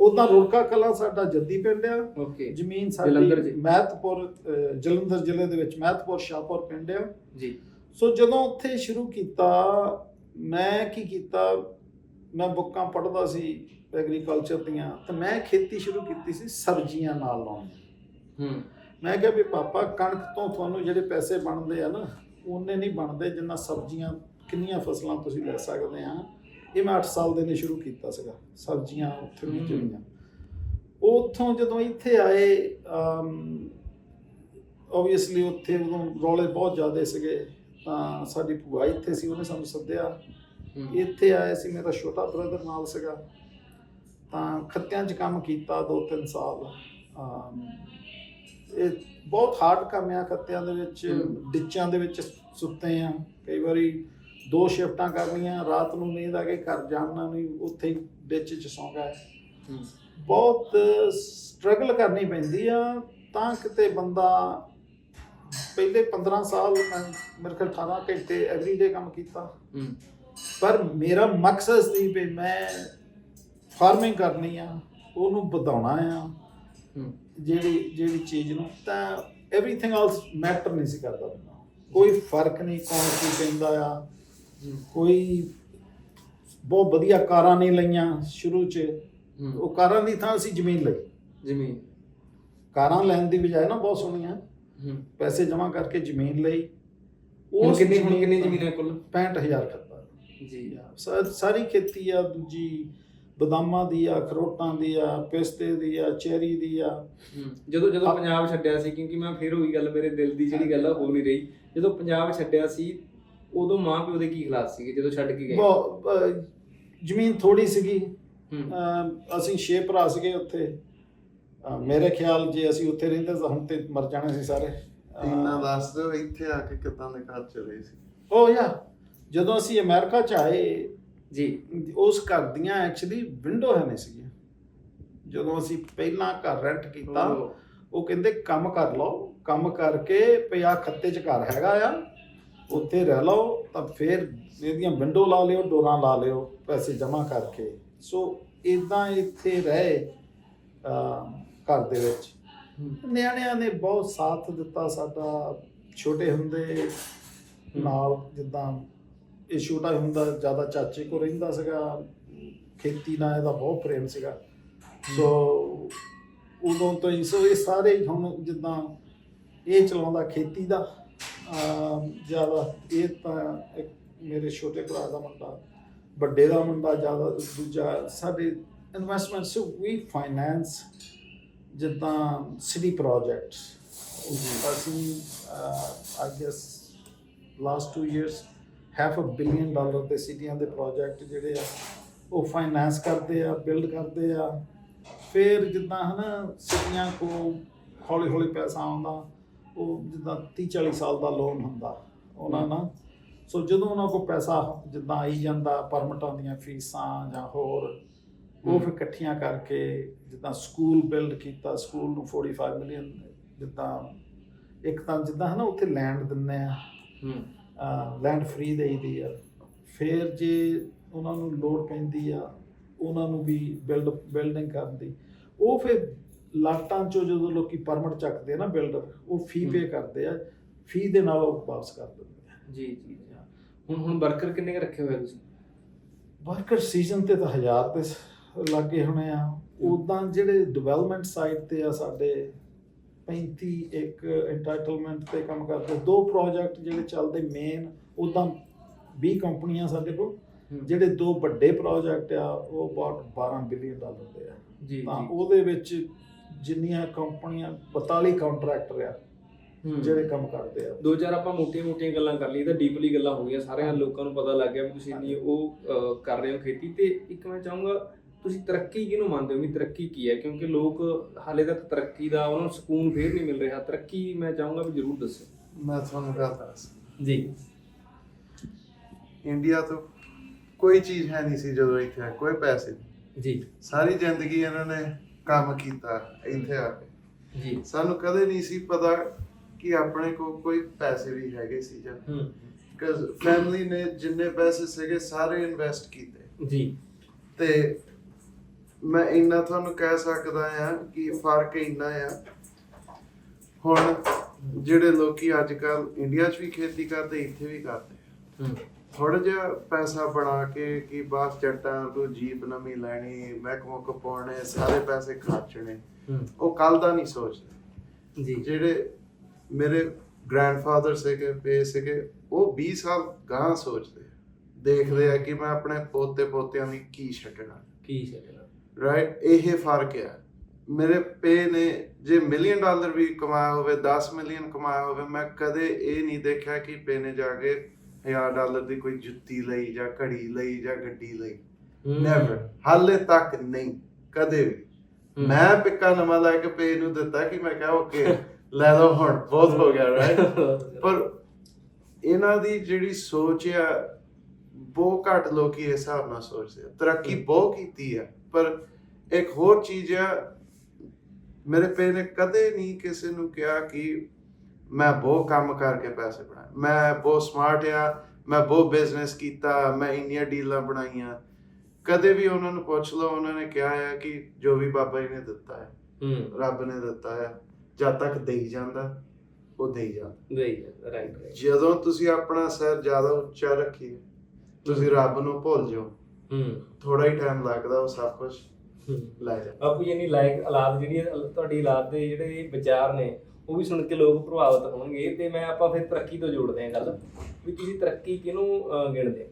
ਉਦਾਂ ਰੁੜਕਾ ਕਲਾਂ ਸਾਡਾ ਜੱਦੀ ਪਿੰਡ ਆ। ਓਕੇ। ਜ਼ਮੀਨ ਸਾਡੀ। ਮਹਿਤਪੁਰ ਜਲੰਧਰ ਜ਼ਿਲ੍ਹੇ ਦੇ ਵਿੱਚ ਮਹਿਤਪੁਰ ਸ਼ਾਹਪੁਰ ਪਿੰਡ ਆ। ਜੀ। ਸੋ ਜਦੋਂ ਉੱਥੇ ਸ਼ੁਰੂ ਕੀਤਾ ਮੈਂ ਕੀ ਕੀਤਾ? ਮੈਂ ਬੁੱਕਾਂ ਪੜ੍ਹਦਾ ਸੀ ਐਗਰੀਕਲਚਰ ਦੀਆਂ ਤੇ ਮੈਂ ਖੇਤੀ ਸ਼ੁਰੂ ਕੀਤੀ ਸੀ ਸਬਜ਼ੀਆਂ ਨਾਲ ਲਾਉਣੀ ਹੂੰ। ਮੈਂ ਕਿਹਾ ਵੀ ਪਾਪਾ ਕਣਕ ਤੋਂ ਤੁਹਾਨੂੰ ਜਿਹੜੇ ਪੈਸੇ ਬਣਦੇ ਆ ਨਾ ਉਹਨੇ ਨਹੀਂ ਬਣਦੇ ਜਿੰਨਾ ਸਬਜ਼ੀਆਂ ਕਿੰਨੀਆਂ ਫਸਲਾਂ ਤੁਸੀਂ ਲੈ ਸਕਦੇ ਆ। ਇਹ ਮੈਂ 8 ਸਾਲ ਦੇ ਨੇ ਸ਼ੁਰੂ ਕੀਤਾ ਸੀਗਾ ਸਬਜ਼ੀਆਂ ਉੱਥੇ ਹਮ। ਬੀਜਣੀਆਂ ਉੱਥੋਂ ਜਦੋਂ ਇੱਥੇ ਆਏ ਆਬਵੀਅਸਲੀ ਉੱਥੇ ਉਦੋਂ ਰੌਲੇ ਬਹੁਤ ਜ਼ਿਆਦੇ ਸੀਗੇ। ਤਾਂ ਸਾਡੀ ਭੂਆ ਇੱਥੇ ਸੀ ਉਹਨੇ ਸਾਨੂੰ ਸੱਦਿਆ। ਇੱਥੇ ਆਇਆ ਸੀ ਮੇਰਾ ਛੋਟਾ ਬ੍ਰਦਰ ਨਾਲ ਸੀਗਾ। ਤਾਂ ਖੱਤਿਆਂ 'ਚ ਕੰਮ ਕੀਤਾ 2-3 ਸਾਲ। ਇਹ ਬਹੁਤ ਹਾਰਡ ਕੰਮ ਆ ਖੱਤਿਆਂ ਦੇ ਵਿੱਚ। ਡਿੱਚਾਂ ਦੇ ਵਿੱਚ ਸੁੱਤੇ ਆ। ਕਈ ਵਾਰੀ ਦੋ ਸ਼ਿਫਟਾਂ ਕਰਨੀਆਂ ਰਾਤ ਨੂੰ ਨੀਂਦ ਆ ਕੇ ਘਰ ਜਾਣਾ ਨਹੀਂ ਉੱਥੇ ਹੀ ਡਿੱਚ 'ਚ ਸੌਂ ਗਏ ਬਹੁਤ ਸਟਰਗਲ ਕਰਨੀ ਪੈਂਦੀ ਆ। ਤਾਂ ਕਿਤੇ ਬੰਦਾ ਪਹਿਲੇ 15 ਸਾਲ ਮੈਂ ਮੇਰੇ ਖਿਆਲ 18 ਘੰਟੇ ਐਵਰੀਡੇ ਕੰਮ ਕੀਤਾ। ਪਰ ਮੇਰਾ ਮਕਸਦ ਸੀ ਵੀ ਮੈਂ ਫਾਰਮਿੰਗ ਕਰਨੀ ਆ ਉਹਨੂੰ ਵਧਾਉਣਾ ਆ। ਜਿਹੜੀ ਜਿਹੜੀ ਚੀਜ਼ ਨੂੰ ਤਾਂ ਐਵਰੀਥਿੰਗ ਐਲਸ ਮੈਟਰ ਨਹੀਂ ਸੀ ਕਰਦਾ ਕੋਈ ਫ਼ਰਕ ਨਹੀਂ ਕੌਣ ਕੀ ਕਹਿੰਦਾ ਆ। ਕੋਈ ਬਹੁਤ ਵਧੀਆ ਕਾਰਾਂ ਨਹੀਂ ਲਈਆਂ ਸ਼ੁਰੂ 'ਚ। ਉਹ ਕਾਰਾਂ ਦੀ ਥਾਂ ਅਸੀਂ ਜ਼ਮੀਨ ਲਈ। ਜ਼ਮੀਨ। ਕਾਰਾਂ ਲੈਣ ਦੀ ਬਜਾਏ ਨਾ ਬਹੁਤ ਸੋਹਣੀਆਂ। ਪੈਸੇ ਜਮ੍ਹਾਂ ਕਰਕੇ ਜ਼ਮੀਨ ਲਈ। ਉਸ ਕਿੰਨੀ ਹੁਣ ਕਿੰਨੀ ਜ਼ਮੀਨ ਹੈ ਕੁੱਲ 65000 ਖੱਤਾ ਜੀ। ਸਾਰੀ ਖੇਤੀ ਆ ਦੂਜੀ ਬਦਾਮਾਂ ਦੀ ਆ ਅਖਰੋਟਾਂ ਦੀ ਆ ਪਿਸਤੇ ਦੀ ਆ ਚੈਰੀ ਦੀ ਆ। ਜਦੋਂ ਜਦੋਂ। ਪੰਜਾਬ ਛੱਡਿਆ ਸੀ ਕਿਉਂਕਿ ਮੈਂ ਫਿਰ ਉਹੀ ਗੱਲ ਮੇਰੇ ਦਿਲ ਦੀ ਜਿਹੜੀ ਗੱਲ ਆ ਹੋ ਨਹੀਂ ਰਹੀ। ਜਦੋਂ ਪੰਜਾਬ ਛੱਡਿਆ ਸੀ ਉਦੋਂ ਮਾਂ ਪਿਓ ਦੇ ਕੀ ਹਾਲਾਤ ਸੀਗੇ ਜਦੋਂ ਛੱਡ ਕੇ ਗਏ? ਜ਼ਮੀਨ ਥੋੜੀ ਸੀਗੀ। ਅਸੀਂ ਛੇ ਭਰਾ ਸੀਗੇ ਉੱਥੇ। ਮੇਰੇ ਖਿਆਲ ਜੇ ਅਸੀਂ ਉੱਥੇ ਰਹਿੰਦੇ ਤਾਂ ਹੁਣ ਤੇ ਮਰ ਜਾਣੇ ਸੀ ਸਾਰੇ। ਇੰਨਾ ਦੱਸ ਦਿਓ ਇੱਥੇ ਆ ਕੇ ਕਿੱਦਾਂ ਦੇ ਘਰ ਚਲੇ ਸੀ? ਉਹ ਯਾ ਜਦੋਂ ਅਸੀਂ ਅਮਰੀਕਾ ਚ ਆਏ ਜੀ। ਉਸ ਘਰ ਦੀਆਂ ਐਕਚੁਅਲੀ ਵਿੰਡੋ ਹੈ ਨਹੀਂ ਸੀਗੀਆਂ। ਜਦੋਂ ਅਸੀਂ ਪਹਿਲਾਂ ਘਰ ਰੈਂਟ ਕੀਤਾ ਉਹ, ਕਹਿੰਦੇ ਕੰਮ ਕਰ ਲਓ ਕੰਮ ਕਰਕੇ ਪਿਆ ਖੱਤੇ ਚ ਘਰ ਹੈਗਾ ਆ ਉੱਥੇ ਰਹਿ ਲਓ ਤਾਂ ਫਿਰ ਇਹਦੀਆਂ ਵਿੰਡੋ ਲਾ ਲਿਓ ਡੋਰਾਂ ਲਾ ਲਿਓ ਪੈਸੇ ਜਮ੍ਹਾਂ ਕਰਕੇ। ਸੋ ਇਦਾਂ ਇੱਥੇ ਰਹੇ ਘਰ ਦੇ ਵਿੱਚ। ਨਿਆਣਿਆਂ ਨੇ ਬਹੁਤ ਸਾਥ ਦਿੱਤਾ ਸਾਡਾ ਛੋਟੇ ਹੁੰਦੇ ਨਾਲ ਜਿੱਦਾਂ ਇਹ ਛੋਟਾ ਹੁੰਦਾ ਜ਼ਿਆਦਾ ਚਾਚੇ ਕੋ ਰਹਿੰਦਾ ਸੀਗਾ ਖੇਤੀ ਨਾਲ ਇਹਦਾ ਬਹੁਤ ਪ੍ਰੇਮ ਸੀਗਾ। ਸੋ ਉਦੋਂ ਤੋਂ ਹੀ ਸੋ ਇਹ ਸਾਰੇ ਹੀ ਹੁਣ ਜਿੱਦਾਂ ਇਹ ਚਲਾਉਂਦਾ ਖੇਤੀ ਦਾ ਜ਼ਿਆਦਾ ਇਹ ਤਾਂ ਇੱਕ ਮੇਰੇ ਛੋਟੇ ਭਰਾ ਦਾ ਮੁੰਡਾ ਵੱਡੇ ਦਾ ਮੁੰਡਾ ਜ਼ਿਆਦਾ ਦੂਜਾ ਸਾਡੇ ਇਨਵੈਸਟਮੈਂਟ ਸੋ ਵੀ ਫਾਈਨਾਂਸ ਜਿੱਦਾਂ ਸਿਟੀ ਪ੍ਰੋਜੈਕਟਸ ਅਸੀਂ I guess last 2 years half a billion dollar ਦੇ ਸਿਟੀਆਂ ਦੇ ਪ੍ਰੋਜੈਕਟ ਜਿਹੜੇ ਆ, ਉਹ ਫਾਈਨਾਂਸ ਕਰਦੇ ਆ ਬਿਲਡ ਕਰਦੇ ਆ। ਫਿਰ ਜਿੱਦਾਂ ਹਨਾ ਸਿਟੀਆਂ ਕੋ ਹੌਲੀ ਹੌਲੀ ਪੈਸਾ ਆਉਂਦਾ, ਉਹ ਜਿੱਦਾਂ 30 40 ਸਾਲ ਦਾ ਲੋਨ ਹੁੰਦਾ ਉਹਨਾਂ ਨਾਲ। ਸੋ ਜਦੋਂ ਉਹਨਾਂ ਕੋ ਪੈਸਾ ਜਿੱਦਾਂ ਆਈ ਜਾਂਦਾ ਪਰਮਿਟਾਂ ਦੀਆਂ ਫੀਸਾਂ ਜਾਂ ਹੋਰ ਉਹ ਫਿਰ ਇਕੱਠੀਆਂ ਕਰਕੇ ਜਿੱਦਾਂ ਸਕੂਲ ਬਿਲਡ ਕੀਤਾ ਸਕੂਲ ਨੂੰ 45 ਮਿਲੀਅਨ ਜਿੱਦਾਂ ਇੱਕ ਤਾਂ ਜਿੱਦਾਂ ਹਨਾ ਉੱਥੇ ਲੈਂਡ ਦਿੰਨੇ ਆ। ਹੂੰ। ਲੈਂਡ ਫ੍ਰੀ ਦੇਈਦੀ ਆ। ਫਿਰ ਜੇ ਉਹਨਾਂ ਨੂੰ ਲੋੜ ਪੈਂਦੀ ਆ ਉਹਨਾਂ ਨੂੰ ਵੀ ਬਿਲਡ ਬਿਲਡਿੰਗ ਕਰਨ ਦੀ ਉਹ ਫਿਰ ਲਾਟਾਂ ਚੋਂ ਜਦੋਂ ਲੋਕੀ ਪਰਮਿਟ ਚੱਕਦੇ ਆ ਨਾ ਬਿਲਡਰ ਉਹ ਫੀ ਪੇ। ਕਰਦੇ ਆ ਫੀ ਦੇ ਨਾਲ ਉਹ ਵਾਪਸ ਕਰ ਦਿੰਦੇ ਆ। ਜੀ ਜੀ। ਹੁਣ ਹੁਣ ਵਰਕਰ ਕਿੰਨੇ ਰੱਖੇ ਹੋਏ ਤੁਸੀਂ? ਵਰਕਰ ਸੀਜ਼ਨ ਤੇ ਤਾਂ ਹਜ਼ਾਰ ਤੇ ਸ- ਲੱਗੇ ਹੋਣੇ ਆ। ਉਦਾਂ ਜਿਹੜੇ ਡਿਵੈਲਪਮੈਂਟ ਸਾਈਡ ਤੇ ਆ ਸਾਡੇ 35 ਇੱਕ ਇੰਟਾਈਟਲਮੈਂਟ ਤੇ ਕੰਮ ਕਰਦੇ। ਦੋ ਪ੍ਰੋਜੈਕਟ ਜਿਹੜੇ ਚੱਲਦੇ ਮੇਨ ਉਦਾਂ 20 ਕੰਪਨੀਆਂ ਸਾਡੇ ਕੋਲ। ਜਿਹੜੇ ਦੋ ਵੱਡੇ ਪ੍ਰੋਜੈਕਟ ਆ ਉਹ ਅਬਾਊਟ 12 ਬਿਲੀਅਨ ਡਾਲਰ ਦੇ ਆ। ਜੀ ਤਾਂ ਉਹਦੇ ਵਿੱਚ ਜਿੰਨੀਆਂ ਕੰਪਨੀਆਂ 42 ਕੰਟਰੈਕਟਰ ਆ। ਜਿਹੜੇ ਕੰਮ ਕਰਦੇ ਆ। ਦੋ ਚਾਰ ਆਪਾਂ ਮੋਟੀਆਂ-ਮੋਟੀਆਂ ਗੱਲਾਂ ਕਰ ਲਈ ਤਾਂ ਡੀਪਲੀ ਗੱਲਾਂ ਹੋ ਗਈਆਂ। ਸਾਰਿਆਂ ਲੋਕਾਂ ਨੂੰ ਪਤਾ ਲੱਗ ਗਿਆ ਵੀ ਤੁਸੀਂ ਇੰਨੀ ਉਹ ਕਰ ਰਹੇ ਹੋ ਖੇਤੀ। ਤੇ ਇੱਕ ਮੈਂ ਚਾਹੂੰਗਾ ਤੁਸੀਂ ਤਰੱਕੀ ਕਿਹਨੂੰ ਮੰਨਦੇ ਹੋ? ਵੀ ਤਰੱਕੀ ਕੀ ਹੈ? ਕਿਉਂਕਿ ਲੋਕ ਹਾਲੇ ਤੱਕ ਤਰੱਕੀ ਦਾ ਉਹਨਾਂ ਨੂੰ ਸਕੂਨ ਫੇਰ ਨਹੀਂ ਮਿਲ ਰਿਹਾ। ਤਰੱਕੀ ਮੈਂ ਚਾਹੂੰਗਾ ਵੀ ਜ਼ਰੂਰ ਦੱਸੋ। ਮੈਂ ਤੁਹਾਨੂੰ ਗੱਲ ਦੱਸ। ਜੀ। ਇੰਡੀਆ ਤੋਂ ਕੋਈ ਚੀਜ਼ ਹੈ ਨਹੀਂ ਸੀ ਜਦੋਂ ਇੱਥੇ ਕੋਈ ਪੈਸੇ ਜੀ। ਸਾਰੀ ਜ਼ਿੰਦਗੀ ਇਹਨਾਂ ਨੇ ਕੰਮ ਕੀਤਾ ਇੱਥੇ ਆ ਕੇ। ਜੀ। ਸਾਨੂੰ ਕਦੇ ਨਹੀਂ ਸੀ ਪਤਾ ਕਿ ਆਪਣੇ ਕੋਲ ਕੋਈ ਪੈਸੇ ਵੀ ਹੈਗੇ ਸੀ ਜਾਂ ਹੂੰ। ਫੈਮਿਲੀ ਨੇ ਜਿੰਨੇ ਪੈਸੇ ਸੀਗੇ ਸਾਰੇ ਇਨਵੈਸਟ ਕੀਤੇ। ਜੀ। ਤੇ ਮੈਂ ਇੰਨਾ ਤੁਹਾਨੂੰ ਕਹਿ ਸਕਦਾ ਆ ਕਿ ਫ਼ਰਕ ਇੰਨਾ ਆ। ਹੁਣ ਜਿਹੜੇ ਲੋਕੀ ਅੱਜ ਕੱਲ ਇੰਡੀਆ 'ਚ ਵੀ ਖੇਤੀ ਕਰਦੇ ਇੱਥੇ ਵੀ ਕਰਦੇ। ਹੂੰ। ਥੋੜਾ ਜਿਹਾ ਪੈਸਾ ਬਣਾ ਕੇ ਕਿ ਬਾਸ ਜੱਟਾਂ ਤੋਂ ਜੀਪ ਨਵੀਂ ਲੈਣੀ ਮਹਿਕਮੋਂ ਕਪਾਉਣੇ ਸਾਰੇ ਪੈਸੇ ਖਰਚਣੇ ਉਹ ਕੱਲ ਦਾ ਨਹੀਂ ਸੋਚਦੇ। ਜੀ। ਜਿਹੜੇ ਮੇਰੇ ਗ੍ਰੈਂਡਫਾਦਰ ਸੀਗੇ ਪੇ ਸੀਗੇ ਉਹ 20 ਸਾਲ ਗਾਂ ਸੋਚਦੇ। ਦੇਖਦੇ ਆ ਕਿ ਮੈਂ ਆਪਣੇ ਪੋਤੇ ਪੋਤਿਆਂ ਲਈ ਕੀ ਛੱਡਣਾ। ਕੀ ਛੱਡਣਾ। ਰਾਈਟ ਇਹ ਫ਼ਰਕ ਹੈ। ਮੇਰੇ ਪੇ ਨੇ ਜੇ ਮਿਲੀਅਨ ਡਾਲਰ ਵੀ ਕਮਾਇਆ ਹੋਵੇ 10 ਮਿਲੀਅਨ ਕਮਾਇਆ ਹੋਵੇ ਮੈਂ ਕਦੇ ਇਹ ਨਹੀਂ ਦੇਖਿਆ ਕਿ ਪੇ ਨੇ ਜਾ ਕੇ 1000 ਡਾਲਰ ਦੀ ਕੋਈ ਜੁੱਤੀ ਲਈ ਜਾਂ ਘੜੀ ਲਈ ਜਾਂ ਗੱਡੀ ਲਈ। ਨੈਵਰ ਹਾਲੇ ਤੱਕ ਨਹੀਂ। ਕਦੇ ਵੀ। ਮੈਂ ਪਿੱਕਾ ਨਵਾਂ ਲੈ ਕੇ ਪੇ ਨੂੰ ਦਿੱਤਾ ਕਿ ਮੈਂ ਕਿਹਾ ਓਕੇ ਲੈ ਲਓ ਹੁਣ। ਬਹੁਤ ਹੋ ਗਿਆ ਰਾਈਟ ਪਰ ਇਹਨਾਂ ਦੀ ਜਿਹੜੀ ਸੋਚ ਆ ਬਹੁਤ ਘੱਟ ਲੋਕੀ ਇਸ ਹਿਸਾਬ ਨਾਲ ਸੋਚਦੇ ਆ। ਤਰੱਕੀ ਬਹੁਤ ਕੀਤੀ ਆ। ਪਰ ਇੱਕ ਹੋਰ ਚੀਜ਼ ਆ ਮੇਰੇ ਪੇ ਨੇ ਕਦੇ ਨਹੀਂ ਕਿਸੇ ਨੂੰ ਕਿਹਾ ਕਿ ਮੈਂ ਬਹੁਤ ਕੰਮ ਕਰਕੇ ਪੈਸੇ ਬਣਾਏ। ਮੈਂ ਬਹੁਤ ਸਮਾਰਟ ਆ ਮੈਂ ਬਹੁਤ ਬਿਜ਼ਨਸ ਕੀਤਾ ਮੈਂ ਇੰਨੀਆਂ ਡੀਲਾਂ ਬਣਾਈਆਂ। ਕਦੇ ਵੀ ਉਹਨਾਂ ਨੂੰ ਪੁੱਛ ਲਓ ਉਹਨਾਂ ਨੇ ਕਿਹਾ ਹੈ ਕਿ ਜੋ ਵੀ ਬਾਬਾ ਜੀ ਨੇ ਦਿੱਤਾ ਹੈ ਹੂੰ। ਰੱਬ ਨੇ ਦਿੱਤਾ ਹੈ ਜਦ ਤੱਕ ਦੇਈ ਜਾਂਦਾ ਉਹ ਦੇਈ ਜਾਂਦਾ। ਦੇਈ ਰਾਈਟ ਜਦੋਂ ਤੁਸੀਂ ਆਪਣਾ ਸਿਰ ਜ਼ਿਆਦਾ ਉੱਚਾ ਰੱਖੀਏ ਤੁਸੀਂ ਰੱਬ ਨੂੰ ਭੁੱਲ ਜਾਓ। ਹੂੰ। ਥੋੜਾ ਹੀ ਟਾਈਮ ਲੱਗਦਾ ਉਹ ਸਭ ਕੁਝ ਲੈ ਜਾ। ਬਾਪੂ ਜੀ ਨਹੀਂ ਲਾਇਕ ਔਲਾਦ ਜਿਹੜੀ ਹੈ, ਤੁਹਾਡੀ ਔਲਾਦ ਦੇ ਜਿਹੜੇ ਵਿਚਾਰ ਨੇ ਉਹ ਵੀ ਸੁਣ ਕੇ ਲੋਕ ਪ੍ਰਭਾਵਿਤ ਹੋਣਗੇ ਤੇ ਮੈਂ ਆਪਾਂ ਫਿਰ ਤਰੱਕੀ ਤੋਂ ਜੋੜਦੇ ਹਾਂ ਗੱਲ ਵੀ ਤੁਸੀਂ ਤਰੱਕੀ ਕਿਹਨੂੰ ਅਹ, ਗਿਣਦੇ ਹੋ?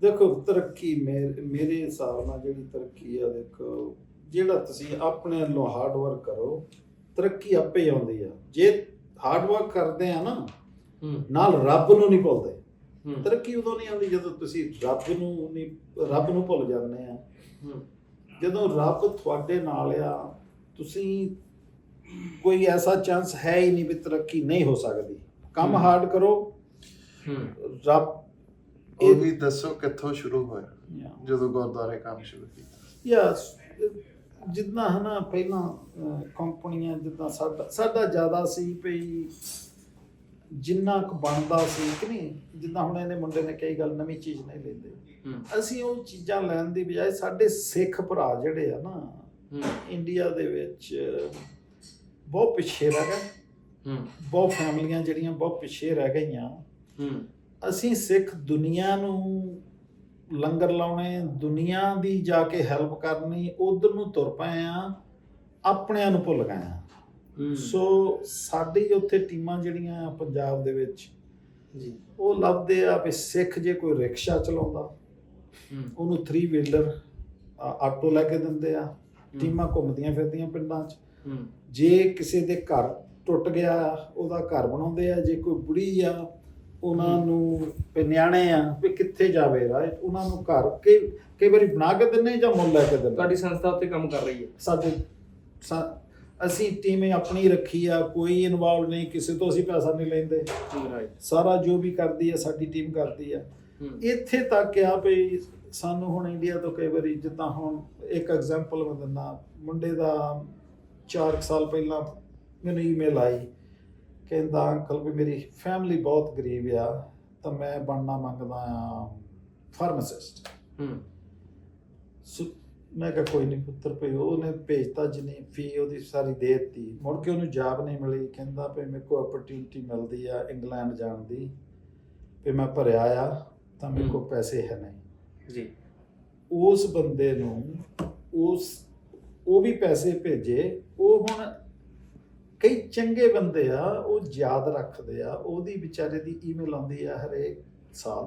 ਦੇਖੋ ਤਰੱਕੀ ਮੇਰੇ ਮੇਰੇ ਹਿਸਾਬ ਨਾਲ ਜਿਹੜੀ ਤਰੱਕੀ ਆ ਦੇਖੋ ਜਿਹੜਾ ਤੁਸੀਂ ਆਪਣੇ ਵੱਲੋਂ ਹਾਰਡ ਵਰਕ ਕਰੋ ਤਰੱਕੀ ਆਪੇ ਹੀ ਆਉਂਦੀ ਆ। ਜੇ ਹਾਰਡ ਵਰਕ ਕਰਦੇ ਆ ਨਾ ਹੂੰ। ਨਾਲ ਰੱਬ ਨੂੰ ਨਹੀਂ ਭੁੱਲਦੇ। ਤਰੱਕੀ ਉਦੋਂ ਨਹੀਂ ਆਉਂਦੀ ਜਦੋਂ ਤੁਸੀਂ ਰੱਬ ਨੂੰ ਨਹੀਂ ਰੱਬ ਨੂੰ ਭੁੱਲ ਜਾਂਦੇ ਆ। ਜਦੋਂ ਰੱਬ ਤੁਹਾਡੇ ਨਾਲ ਆ ਤੁਸੀਂ ਕੋਈ ਐਸਾ ਚਾਂਸ ਹੈ ਹੀ ਨਹੀਂ ਵੀ ਤਰੱਕੀ ਨਹੀਂ ਹੋ ਸਕਦੀ। ਕੰਮ। ਹਾਰਡ ਕਰੋ। ਰੱਬ ਉਹ ਵੀ ਦੱਸੋ ਕਿੱਥੋਂ ਸ਼ੁਰੂ ਹੋਇਆ ਜਦੋਂ ਗੁਰਦੁਆਰੇ ਕੰਮ ਸ਼ੁਰੂ ਕੀਤਾ? ਯਸ ਜਿੱਦਾਂ ਹਨਾ ਪਹਿਲਾਂ ਕੰਪਨੀਆਂ ਜਿੱਦਾਂ ਸਾਡਾ ਸਾਡਾ ਜ਼ਿਆਦਾ ਸੀ ਭਈ ਜਿੰਨਾ ਕੁ ਬਣਦਾ ਸੀ ਕਿ ਨਹੀਂ ਜਿੱਦਾਂ ਹੁਣ ਇਹਨੇ ਮੁੰਡੇ ਨੇ ਕਈ ਗੱਲ ਨਵੀਂ ਚੀਜ਼ ਨਹੀਂ ਲੈਂਦੇ। ਹੂੰ। ਅਸੀਂ ਉਹ ਚੀਜ਼ਾਂ ਲੈਣ ਦੀ ਬਜਾਏ ਸਾਡੇ ਸਿੱਖ ਭਰਾ ਜਿਹੜੇ ਆ ਨਾ ਇੰਡੀਆ ਦੇ ਵਿੱਚ ਬਹੁਤ ਪਿੱਛੇ ਰਹਿ ਗਏ। ਹੂੰ। ਬਹੁਤ ਫੈਮਲੀਆਂ ਜਿਹੜੀਆਂ ਬਹੁਤ ਪਿੱਛੇ ਰਹਿ ਗਈਆਂ। ਹੂੰ। ਅਸੀਂ ਸਿੱਖ ਦੁਨੀਆ ਨੂੰ ਲੰਗਰ ਲਾਉਣੇ ਦੁਨੀਆ ਦੀ ਜਾ ਕੇ ਹੈਲਪ ਕਰਨੀ ਉਧਰ ਨੂੰ ਤੁਰ ਪਏ ਆ ਆਪਣਿਆਂ ਨੂੰ ਭੁੱਲ ਗਏ ਆ। ਸੋ ਸਾਡੀ ਉੱਥੇ ਟੀਮਾਂ ਜਿਹੜੀਆਂ ਆ ਪੰਜਾਬ ਦੇ ਵਿੱਚ ਜੀ। ਉਹ ਲੱਭਦੇ ਆ ਵੀ ਸਿੱਖ ਜੇ ਕੋਈ ਰਿਕਸ਼ਾ ਚਲਾਉਂਦਾ ਉਹਨੂੰ 3 ਵੀਲਰ ਆਟੋ ਲੈ ਕੇ ਦਿੰਦੇ ਆ ਟੀਮਾਂ ਘੁੰਮਦੀਆਂ ਫਿਰਦੀਆਂ ਪਿੰਡਾਂ 'ਚ। ਜੇ ਕਿਸੇ ਦੇ ਘਰ ਟੁੱਟ ਗਿਆ ਉਹਦਾ ਘਰ ਬਣਾਉਂਦੇ ਆ ਜੇ ਕੋਈ ਬੁੜੀ ਆ ਉਹਨਾਂ। ਨੂੰ ਨਿਆਣੇ ਆ ਵੀ ਕਿੱਥੇ ਜਾਵੇ ਰਾਈਟ ਉਹਨਾਂ ਨੂੰ ਘਰ ਕਈ ਕਈ ਵਾਰੀ ਬਣਾ ਕੇ ਦਿੰਨੇ ਜਾਂ ਮੁੱਲ ਲੈ ਕੇ ਦਿੰਨੇ ਤੁਹਾਡੀ ਸੰਸਥਾ ਉੱਤੇ ਕੰਮ ਕਰ ਰਹੀ ਹੈ। ਸਾਡੇ ਅਸੀਂ ਟੀਮ ਆਪਣੀ ਰੱਖੀ ਆ ਕੋਈ ਇਨਵੋਲਵ ਨਹੀਂ ਕਿਸੇ ਤੋਂ ਅਸੀਂ ਪੈਸਾ ਨਹੀਂ ਲੈਂਦੇ। ਸਾਰਾ ਜੋ ਵੀ ਕਰਦੀ ਆ ਸਾਡੀ ਟੀਮ ਕਰਦੀ ਆ। ਇੱਥੇ ਤੱਕ ਆ ਵੀ ਸਾਨੂੰ ਹੁਣ ਇੰਡੀਆ ਤੋਂ ਕਈ ਵਾਰੀ ਜਿੱਦਾਂ ਹੁਣ ਇੱਕ ਐਗਜ਼ਾਮਪਲ ਮੈਂ ਦਿੰਦਾ ਮੁੰਡੇ ਦਾ 4 ਸਾਲ ਪਹਿਲਾਂ ਮੈਨੂੰ ਈਮੇਲ ਆਈ ਕਹਿੰਦਾ ਅੰਕਲ ਵੀ ਮੇਰੀ ਫੈਮਿਲੀ ਬਹੁਤ ਗਰੀਬ ਆ ਤਾਂ ਮੈਂ ਬਣਨਾ ਮੰਗਦਾ ਆ ਫਾਰਮਾਸਿਸਟ ਹੂੰ। ਸੋ ਮੈਂ ਕਿਹਾ ਕੋਈ ਨਹੀਂ ਪੁੱਤਰ ਭਈ ਉਹਨੇ ਭੇਜਤਾ ਜਿੰਨੀ ਫੀ ਉਹਦੀ ਸਾਰੀ ਦੇ ਦਿੱਤੀ। ਮੁੜ ਕੇ ਉਹਨੂੰ ਜੌਬ ਨਹੀਂ ਮਿਲੀ। ਕਹਿੰਦਾ ਭਈ ਮੇਰੇ ਕੋਲ ਓਪਰਚੁਨਿਟੀ ਮਿਲਦੀ ਆ ਇੰਗਲੈਂਡ ਜਾਣ ਦੀ। ਵੀ ਮੈਂ ਭਰਿਆ ਆ ਤਾਂ ਮੇਰੇ ਹਮ। ਪੈਸੇ ਹੈ ਨਹੀਂ। ਜੀ। ਉਸ ਬੰਦੇ ਨੂੰ ਉਸ ਉਹ ਵੀ ਪੈਸੇ ਭੇਜੇ। ਉਹ ਹੁਣ ਕਈ ਚੰਗੇ ਬੰਦੇ ਆ ਉਹ ਯਾਦ ਰੱਖਦੇ ਆ। ਉਹਦੀ ਵਿਚਾਰੇ ਦੀ ਈਮੇਲ ਆਉਂਦੀ ਆ ਹਰੇਕ ਸਾਲ।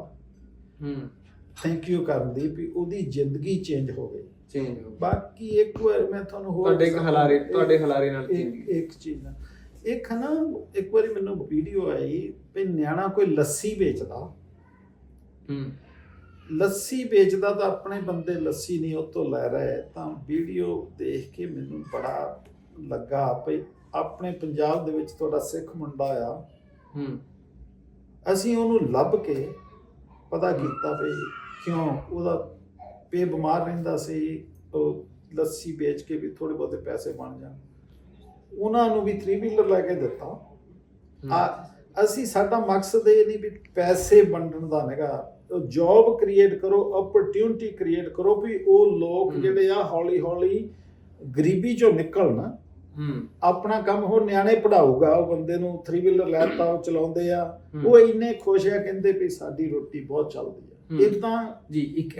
ਹੂੰ। ਥੈਂਕ ਯੂ ਕਰਨ ਦੀ ਵੀ ਉਹਦੀ ਜ਼ਿੰਦਗੀ ਚੇਂਜ ਹੋ ਗਈ। ਚੇਂਜ ਹੋ। ਬਾਕੀ ਇੱਕ ਵਾਰ ਮੈਂ ਤੁਹਾਨੂੰ ਹੋਰ ਤੁਹਾਡੇ ਇੱਕ। ਹਲਾਰੇ ਤੁਹਾਡੇ ਹਲਾਰੇ ਨਾਲ ਇੱਕ ਚੀਜ਼ ਨਾ ਇੱਕ ਨਾ ਇੱਕ ਵਾਰੀ ਮੈਨੂੰ ਵੀਡੀਓ ਆਈ ਵੀ ਨਿਆਣਾ ਕੋਈ ਲੱਸੀ ਵੇਚਦਾ। ਹੂੰ। ਲੱਸੀ ਵੇਚਦਾ ਤਾਂ ਆਪਣੇ ਬੰਦੇ ਲੱਸੀ ਨਹੀਂ ਉਹ ਤੋਂ ਲੈ ਰਹੇ ਤਾਂ ਵੀਡੀਓ ਦੇਖ ਕੇ ਮੈਨੂੰ ਬੜਾ ਲੱਗਾ ਭਈ ਆਪਣੇ ਪੰਜਾਬ ਦੇ ਵਿੱਚ ਤੁਹਾਡਾ ਸਿੱਖ ਮੁੰਡਾ ਆ। ਹੂੰ। ਅਸੀਂ ਉਹਨੂੰ ਲੱਭ ਕੇ ਪਤਾ ਕੀਤਾ ਵੀ ਕਿਉਂ ਉਹਦਾ ਬੇ ਬਿਮਾਰ ਰਹਿੰਦਾ ਸੀ ਉਹ ਲੱਸੀ ਵੇਚ ਕੇ ਵੀ ਥੋੜੇ ਬਹੁਤੇ ਪੈਸੇ ਬਣ ਜਾਣ। ਉਹਨਾਂ ਨੂੰ ਵੀ 3 ਵੀਲਰ ਲੈ ਕੇ ਦਿੱਤਾ। ਆ ਅਸੀਂ ਸਾਡਾ ਮਕਸਦ ਇਹ ਨਹੀਂ ਵੀ ਪੈਸੇ ਵੰਡਣ ਦਾ ਨਹੀਂਗਾ। ਜੌਬ ਕ੍ਰੀਏਟ ਕਰੋ ਓਪਰਚੁਨਿਟੀ ਕ੍ਰੀਏਟ ਕਰੋ ਵੀ ਉਹ ਲੋਕ ਜਿਹੜੇ ਆ ਹੌਲੀ ਹੌਲੀ ਗਰੀਬੀ ਚੋਂ ਨਿਕਲਣ। ਆਪਣਾ ਕੰਮ ਹੋ ਨਿਆਣੇ ਪੜਾਊਗਾ ਉਹ ਬੰਦੇ ਨੂੰ 3 ਵੀਲਰ ਲੈ ਲੈਤਾ ਉਹ ਚਲਾਉਂਦੇ ਆ। ਉਹ ਇੰਨੇ ਖੁਸ਼ ਆ ਕਹਿੰਦੇ ਵੀ ਸਾਡੀ ਰੋਟੀ ਬਹੁਤ ਚੱਲਦੀ ਆ। ਆ ਇਦਾਂ ਜੀ ਇੱਕ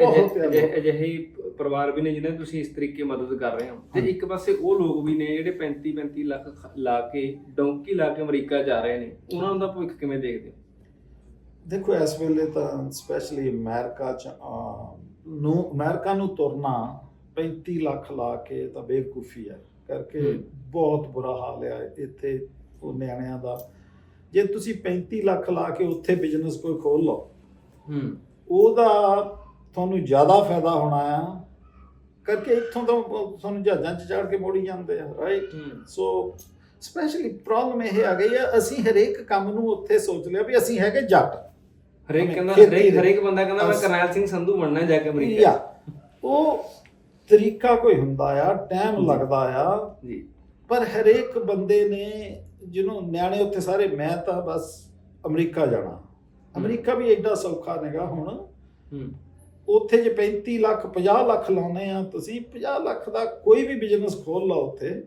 ਅਜਿਹੇ- ਪਰਿਵਾਰ ਵੀ ਨੇ ਜਿਨ੍ਹਾਂ ਦੀ ਤੁਸੀਂ ਇਸ ਤਰੀਕੇ ਮਦਦ ਕਰ ਰਹੇ ਹੋ। ਤੇ। ਇੱਕ ਪਾਸੇ ਉਹ ਲੋਕ ਵੀ ਨੇ ਜਿਹੜੇ 35 35 ਲੱਖ ਲਾ ਕੇ ਡੌਂਕੀ ਲਾ ਕੇ ਅਮਰੀਕਾ ਜਾ ਰਹੇ ਨੇ। ਉਹਨਾਂ ਦਾ ਭਵਿੱਖ ਕਿਵੇਂ ਦੇਖਦੇ ਹੋ? ਦੇਖੋ ਇਸ ਵੇਲੇ ਤਾਂ ਸਪੈਸ਼ਲੀ ਅਮਰੀਕਾ ਚ ਨੂੰ ਅਮਰੀਕਾ ਨੂੰ ਤੁਰਨਾ 35 ਲੱਖ ਲਾ ਕੇ ਤਾਂ ਬੇਵਕੂਫੀ ਹੈ। ਕਰਕੇ। ਬਹੁਤ ਬੁਰਾ ਹਾਲ ਹੈ ਇੱਥੇ ਉਹ ਨਿਆਣਿਆਂ ਦਾ। ਜੇ ਤੁਸੀਂ 35 ਲੱਖ ਲਾ ਕੇ ਉੱਥੇ ਬਿਜ਼ਨਸ ਕੋਈ ਖੋਲ ਲਓ ਹੂੰ। ਉਹਦਾ ਤੁਹਾਨੂੰ ਜ਼ਿਆਦਾ ਫਾਇਦਾ ਹੋਣਾ ਆ। ਕਰਕੇ ਇੱਥੋਂ ਤਾਂ ਤੁਹਾਨੂੰ ਜਹਾਜ਼ਾਂ 'ਚ ਚੜ੍ਹ ਕੇ ਮੋੜੀ ਜਾਂਦੇ ਆ ਰਾਈਟ ਸੋ ਸਪੈਸ਼ਲੀ ਪ੍ਰੋਬਲਮ ਇਹ ਆ ਗਈ ਆ ਅਸੀਂ ਹਰੇਕ ਕੰਮ ਨੂੰ ਉੱਥੇ ਸੋਚ ਲਿਆ ਵੀ ਅਸੀਂ ਹੈਗੇ ਜੱਟ। ਹਰੇਕ ਕਹਿੰਦਾ ਹਰੇਕ ਬੰਦਾ ਕਹਿੰਦਾ ਮੈਂ ਕਰਨੈਲ ਸਿੰਘ ਸੰਧੂ ਬਣਨਾ ਜਾ ਕੇ ਅਮਰੀਕਾ। ਉਹ ਤਰੀਕਾ ਕੋਈ ਹੁੰਦਾ ਆ ਟਾਈਮ। ਲੱਗਦਾ ਆ। ਜੀ। ਪਰ ਹਰੇਕ ਬੰਦੇ ਨੇ ਜਿਹਨੂੰ ਨਿਆਣੇ ਉੱਥੇ ਸਾਰੇ ਮੈਂ ਤਾਂ ਬਸ ਅਮਰੀਕਾ ਜਾਣਾ। ਅਮਰੀਕਾ ਵੀ ਐਡਾ ਸੌਖਾ ਨਹੀਂਗਾ ਹੁਣ। ਹੂੰ। ਉੱਥੇ ਜੇ 35 ਲੱਖ 50 ਲੱਖ ਲਾਉਨੇ ਆ ਤੁਸੀਂ 50 ਲੱਖ ਦਾ ਕੋਈ ਵੀ ਬਿਜ਼ਨਸ ਖੋਲ ਲਓ ਉੱਥੇ।